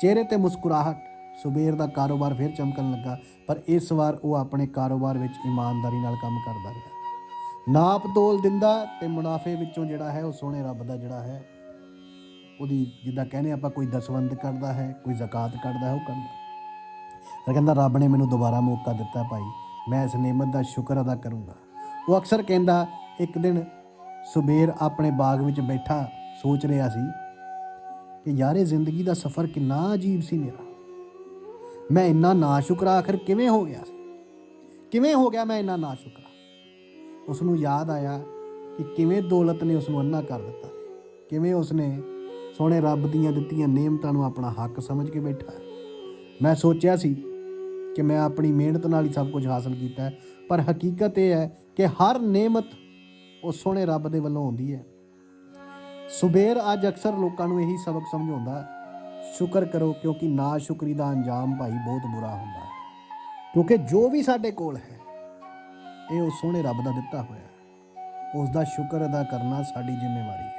ਚਿਹਰੇ ਤੇ ਮੁਸਕਰਾਹਟ ਸੁਬੇਰ ਦਾ ਕਾਰੋਬਾਰ ਫਿਰ ਚਮਕਣ ਲੱਗਾ, ਪਰ ਇਸ ਵਾਰ ਉਹ ਆਪਣੇ ਕਾਰੋਬਾਰ ਵਿੱਚ ਇਮਾਨਦਾਰੀ ਨਾਲ ਕੰਮ ਕਰਦਾ ਰਿਹਾ। ਨਾਪ ਤੋਲ ਦਿੰਦਾ ਤੇ ਮੁਨਾਫੇ ਵਿੱਚੋਂ ਜਿਹੜਾ ਹੈ ਉਹ ਸੋਹਣੇ ਰੱਬ ਦਾ ਜਿਹੜਾ ਹੈ ਉਹਦੀ ਜਿੱਦਾਂ ਕਹਿੰਦੇ ਆਪਾਂ ਕੋਈ ਦਸਵੰਦ ਕਰਦਾ ਹੈ, ਕੋਈ ਜ਼ਕਾਤ ਕਰਦਾ ਹੈ, ਉਹ ਕਰਦਾ ਫਿਰ ਕਹਿੰਦਾ, ਰੱਬ ਨੇ ਮੈਨੂੰ ਦੁਬਾਰਾ ਮੌਕਾ ਦਿੱਤਾ ਭਾਈ, ਮੈਂ ਇਸ ਨੇਮਤ ਦਾ ਸ਼ੁਕਰ ਅਦਾ ਕਰੂੰਗਾ। ਉਹ ਅਕਸਰ ਕਹਿੰਦਾ, ਇੱਕ ਦਿਨ ਸੁਬੇਰ ਆਪਣੇ ਬਾਗ ਵਿੱਚ ਬੈਠਾ ਸੋਚ ਰਿਹਾ ਸੀ ਕਿ ਯਾਰ ਇਹ ਜ਼ਿੰਦਗੀ ਦਾ ਸਫ਼ਰ ਕਿੰਨਾ ਅਜੀਬ ਸੀ ਮੇਰਾ। ਮੈਂ ਇੰਨਾ ਨਾਸ਼ੁਕਰਾ ਆਖਰ ਕਿਵੇਂ ਹੋ ਗਿਆ ਸੀ? ਕਿਵੇਂ ਹੋ ਗਿਆ ਮੈਂ ਇੰਨਾ ਨਾਸ਼ੁਕਰਾ? ਉਸ ਨੂੰ ਯਾਦ ਆਇਆ ਕਿ ਕਿਵੇਂ ਦੌਲਤ ਨੇ ਉਸ ਨੂੰ ਅੰਨਾ ਕਰ ਦਿੱਤਾ ਕਿਵੇਂ ਉਸ ਨੇ ਸੋਹਣੇ ਰੱਬ ਦੀਆਂ ਦਿੱਤੀਆਂ ਨੇਮਤਾਂ ਨੂੰ ਆਪਣਾ ਹੱਕ ਸਮਝ ਕੇ ਬੈਠਾ ਮੈਂ ਸੋਚਿਆ ਸੀ ਕਿ ਮੈਂ ਆਪਣੀ ਮਿਹਨਤ ਨਾਲ ਹੀ ਸਭ ਕੁਝ ਹਾਸਲ ਕੀਤਾ ਪਰ ਹਕੀਕਤ ਇਹ ਹੈ ਕਿ ਹਰ ਨੇਮਤ ਉਹ ਸੋਹਣੇ ਰੱਬ ਦੇ ਵੱਲੋਂ ਆਉਂਦੀ ਹੈ। ਸੁਬੇਰ ਅੱਜ ਅਕਸਰ ਲੋਕਾਂ ਨੂੰ ਇਹੀ ਸਬਕ ਸਮਝਾਉਂਦਾ ਸ਼ੁਕਰ ਕਰੋ ਕਿਉਂਕਿ ਨਾ ਸ਼ੁਕਰੀ ਦਾ ਅੰਜਾਮ ਭਾਈ ਬਹੁਤ ਬੁਰਾ ਹੁੰਦਾ ਹੈ, ਕਿਉਂਕਿ ਜੋ ਵੀ ਸਾਡੇ ਕੋਲ ਹੈ, ਇਹ ਉਹ ਸੋਹਣੇ ਰੱਬ ਦਾ ਦਿੱਤਾ ਹੋਇਆ ਹੈ। ਉਸ ਦਾ ਸ਼ੁਕਰ ਅਦਾ ਕਰਨਾ ਸਾਡੀ ਜ਼ਿੰਮੇਵਾਰੀ ਹੈ।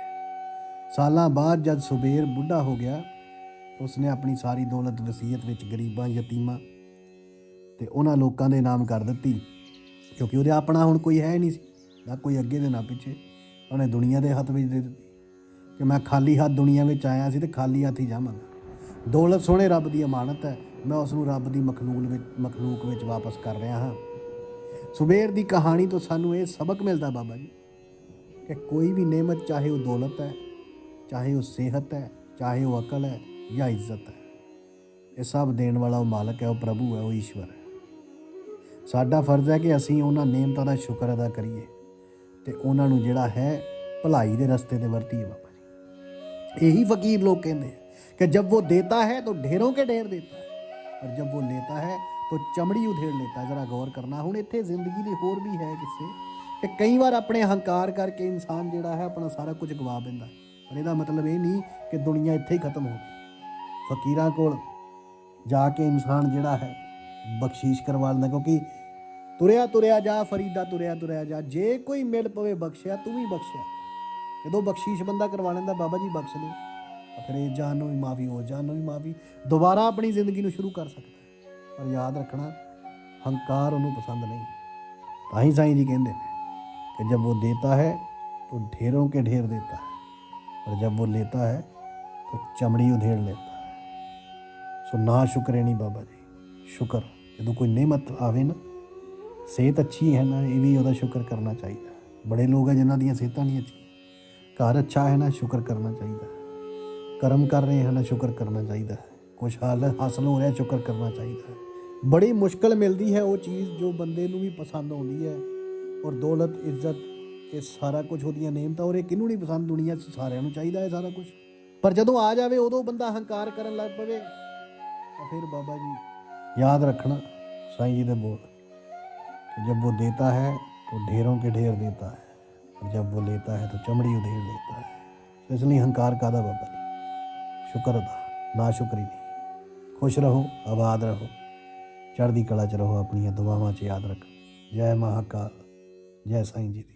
ਸਾਲਾਂ ਬਾਅਦ ਜਦ ਸੁਬੇਰ ਬੁੱਢਾ ਹੋ ਗਿਆ, ਉਸਨੇ ਆਪਣੀ ਸਾਰੀ ਦੌਲਤ ਵਸੀਅਤ ਵਿੱਚ ਗਰੀਬਾਂ ਯਤੀਮਾਂ ਤੇ ਉਹਨਾਂ ਲੋਕਾਂ ਦੇ ਨਾਮ ਕਰ ਦਿੱਤੀ, ਕਿਉਂਕਿ ਉਹਦੇ ਆਪਣਾ ਹੁਣ ਕੋਈ ਹੈ ਹੀ ਨਹੀਂ ਸੀ, ਨਾ ਕੋਈ ਅੱਗੇ ਦੇ ਨਾ ਪਿੱਛੇ। ਉਹਨੇ ਦੁਨੀਆ ਦੇ ਹੱਥ ਵਿੱਚ ਦੇ ਦਿੱਤੀ ਕਿ ਮੈਂ ਖਾਲੀ ਹੱਥ ਦੁਨੀਆ ਵਿੱਚ ਆਇਆ ਸੀ ਤੇ ਖਾਲੀ ਹੱਥ ਹੀ ਜਾਵਾਂਗਾ। ਦੌਲਤ ਸੋਹਣੇ ਰੱਬ ਦੀ ਅਮਾਨਤ ਹੈ, ਮੈਂ ਉਸ ਨੂੰ ਰੱਬ ਦੀ ਮਖਲੂਕ ਵਿੱਚ ਮਖਲੂਕ ਵਿੱਚ ਵਾਪਸ ਕਰ ਰਿਹਾ ਹਾਂ। ਸੁਬੇਰ ਦੀ ਕਹਾਣੀ ਤੋਂ ਸਾਨੂੰ ਇਹ ਸਬਕ ਮਿਲਦਾ ਬਾਬਾ ਜੀ ਕਿ ਕੋਈ ਵੀ ਨੇਮਤ ਚਾਹੇ ਉਹ ਦੌਲਤ ਹੈ ਚਾਹੇ ਉਹ ਸਿਹਤ ਹੈ, ਚਾਹੇ ਉਹ ਅਕਲ ਹੈ ਜਾਂ ਇੱਜ਼ਤ ਹੈ। ਇਹ ਸਭ ਦੇਣ ਵਾਲਾ ਉਹ ਮਾਲਕ ਹੈ, ਉਹ ਪ੍ਰਭੂ ਹੈ, ਉਹ ਈਸ਼ਵਰ ਹੈ। ਸਾਡਾ ਫਰਜ਼ ਹੈ ਕਿ ਅਸੀਂ ਉਹਨਾਂ ਨੇਮਤਾਂ ਦਾ ਸ਼ੁਕਰ ਅਦਾ ਕਰੀਏ ਤੇ ਉਹਨਾਂ ਨੂੰ ਜਿਹੜਾ ਹੈ ਭਲਾਈ ਦੇ ਰਸਤੇ ਤੇ ਵਰਤੀਏ ਬਾਬਾ ਜੀ। ਇਹੀ ਫਕੀਰ ਲੋਕ ਕਹਿੰਦੇ ਕਿ ਜਦ ਉਹ ਦੇਤਾ ਹੈ ਤਾਂ ਢੇਰੋਂ ਕੇ ਢੇਰ ਦੇਤਾ ਹੈ। ਪਰ ਜਦ ਉਹ ਲੇਤਾ ਹੈ ਤਾਂ ਚਮੜੀ ਉਧੇੜ ਲੇਤਾ। ਜਰਾ ਗੌਰ ਕਰਨਾ, ਹੁਣ ਇੱਥੇ ਜ਼ਿੰਦਗੀ ਦੇ ਹੋਰ ਵੀ ਹੈ ਕਿਸੇ ਕਿ ਕਈ ਵਾਰ ਆਪਣੇ ਹੰਕਾਰ ਕਰਕੇ ਇਨਸਾਨ ਜਿਹੜਾ ਹੈ ਆਪਣਾ ਸਾਰਾ ਕੁਝ ਗਵਾ ਦਿੰਦਾ ਹੈ। ਪਰ ਇਹਦਾ ਮਤਲਬ ਇਹ ਨਹੀਂ ਕਿ ਦੁਨੀਆ ਇੱਥੇ ਹੀ ਖਤਮ ਹੋ ਗਈ। ਫਕੀਰਾਂ ਕੋਲ ਜਾ ਕੇ ਇਨਸਾਨ ਜਿਹੜਾ ਹੈ ਬਖਸ਼ੀਸ਼ ਕਰਵਾ ਲੈਂਦਾ, ਕਿਉਂਕਿ ਤੁਰਿਆ ਤੁਰਿਆ ਜਾ, ਫਰੀਦਾ ਤੁਰਿਆ ਤੁਰਿਆ ਜਾ, ਜੇ ਕੋਈ ਮਿਲ ਪਵੇ ਬਖਸ਼ਿਆ, ਤੂੰ ਵੀ ਬਖਸ਼ਿਆ। ਜਦੋਂ ਬਖਸ਼ੀਸ਼ ਬੰਦਾ ਕਰਵਾ ਲੈਂਦਾ, ਬਾਬਾ ਜੀ ਬਖਸ਼ ਇਹ ਜਾਨ ਨੂੰ ਵੀ ਮਾਫੀ ਹੋ ਨੂੰ ਵੀ ਮਾਫੀ, ਦੁਬਾਰਾ ਆਪਣੀ ਜ਼ਿੰਦਗੀ ਨੂੰ ਸ਼ੁਰੂ ਕਰ ਸਕਦਾ ਪਰ ਯਾਦ ਰੱਖਣਾ, ਹੰਕਾਰ ਉਹਨੂੰ ਪਸੰਦ ਨਹੀਂ। ਤਾਂ ਹੀ ਸਾਈਂ ਜੀ ਕਹਿੰਦੇ ਨੇ ਕਿ ਜਦ ਉਹ ਦੇਤਾ ਹੈ, ਤੋ ਢੇਰੋਂ ਕੇ ਢੇਰ ਦੇਤਾ ਹੈ। और जब वो लेता है तो ਚਮੜੀ ਉਧੇੜ ਲੈਤਾ ਹੈ ਸੋ ਨਾ ਸ਼ੁਕਰੇ ਨਹੀਂ ਬਾਬਾ ਜੀ ਸ਼ੁਕਰ ਜਦੋਂ ਕੋਈ ਨਿਮਤ ਆਵੇ ਨਾ ਸਿਹਤ ਅੱਛੀ ਹੈ ਨਾ ਇਹ ਵੀ ਉਹਦਾ ਸ਼ੁਕਰ ਕਰਨਾ ਚਾਹੀਦਾ ਬੜੇ ਲੋਕ ਹੈ ਜਿਨ੍ਹਾਂ ਦੀਆਂ ਸਿਹਤਾਂ ਨਹੀਂ ਅੱਛੀਆਂ ਘਰ ਅੱਛਾ ਹੈ ਨਾ ਸ਼ੁਕਰ ਕਰਨਾ ਚਾਹੀਦਾ ਕਰਮ ਕਰ ਰਹੇ ਹਨ ਨਾ ਸ਼ੁਕਰ ਕਰਨਾ ਚਾਹੀਦਾ ਹੈ ਕੁਛ ਹਾਲ ਹਾਸਲ ਹੋ ਰਿਹਾ ਸ਼ੁਕਰ ਕਰਨਾ ਚਾਹੀਦਾ ਹੈ ਬੜੀ ਮੁਸ਼ਕਲ ਮਿਲਦੀ ਹੈ ਉਹ ਚੀਜ਼ ਜੋ ਬੰਦੇ ਨੂੰ ਵੀ ਪਸੰਦ ਆਉਂਦੀ ਹੈ ਔਰ ਦੌਲਤ ਇੱਜ਼ਤ ਇਹ ਸਾਰਾ ਕੁਝ ਉਹਦੀਆਂ ਨੇਮਤਾਂ ਔਰ ਇਹ ਕਿਹਨੂੰ ਨਹੀਂ ਪਸੰਦ ਦੁਨੀਆ 'ਚ ਸਾਰਿਆਂ ਨੂੰ ਚਾਹੀਦਾ ਹੈ ਸਾਰਾ ਕੁਝ ਪਰ ਜਦੋਂ ਆ ਜਾਵੇ ਉਦੋਂ ਬੰਦਾ ਹੰਕਾਰ ਕਰਨ ਲੱਗ ਪਵੇ ਤਾਂ ਫਿਰ ਬਾਬਾ ਜੀ याद रखना साईं जी ने बोल कि जब वो देता है तो ढेरों के ढेर देता है और जब वो लेता है तो चमड़ी उधेड़ लेता है तो इसलिए हंकार कादा बाबा जी शुक्र अदा ना शुक्री नहीं खुश रहो आबाद रहो चढ़दी कला च रहो अपनी दुआवां च याद रख जय महाकाल जय साईं जी दी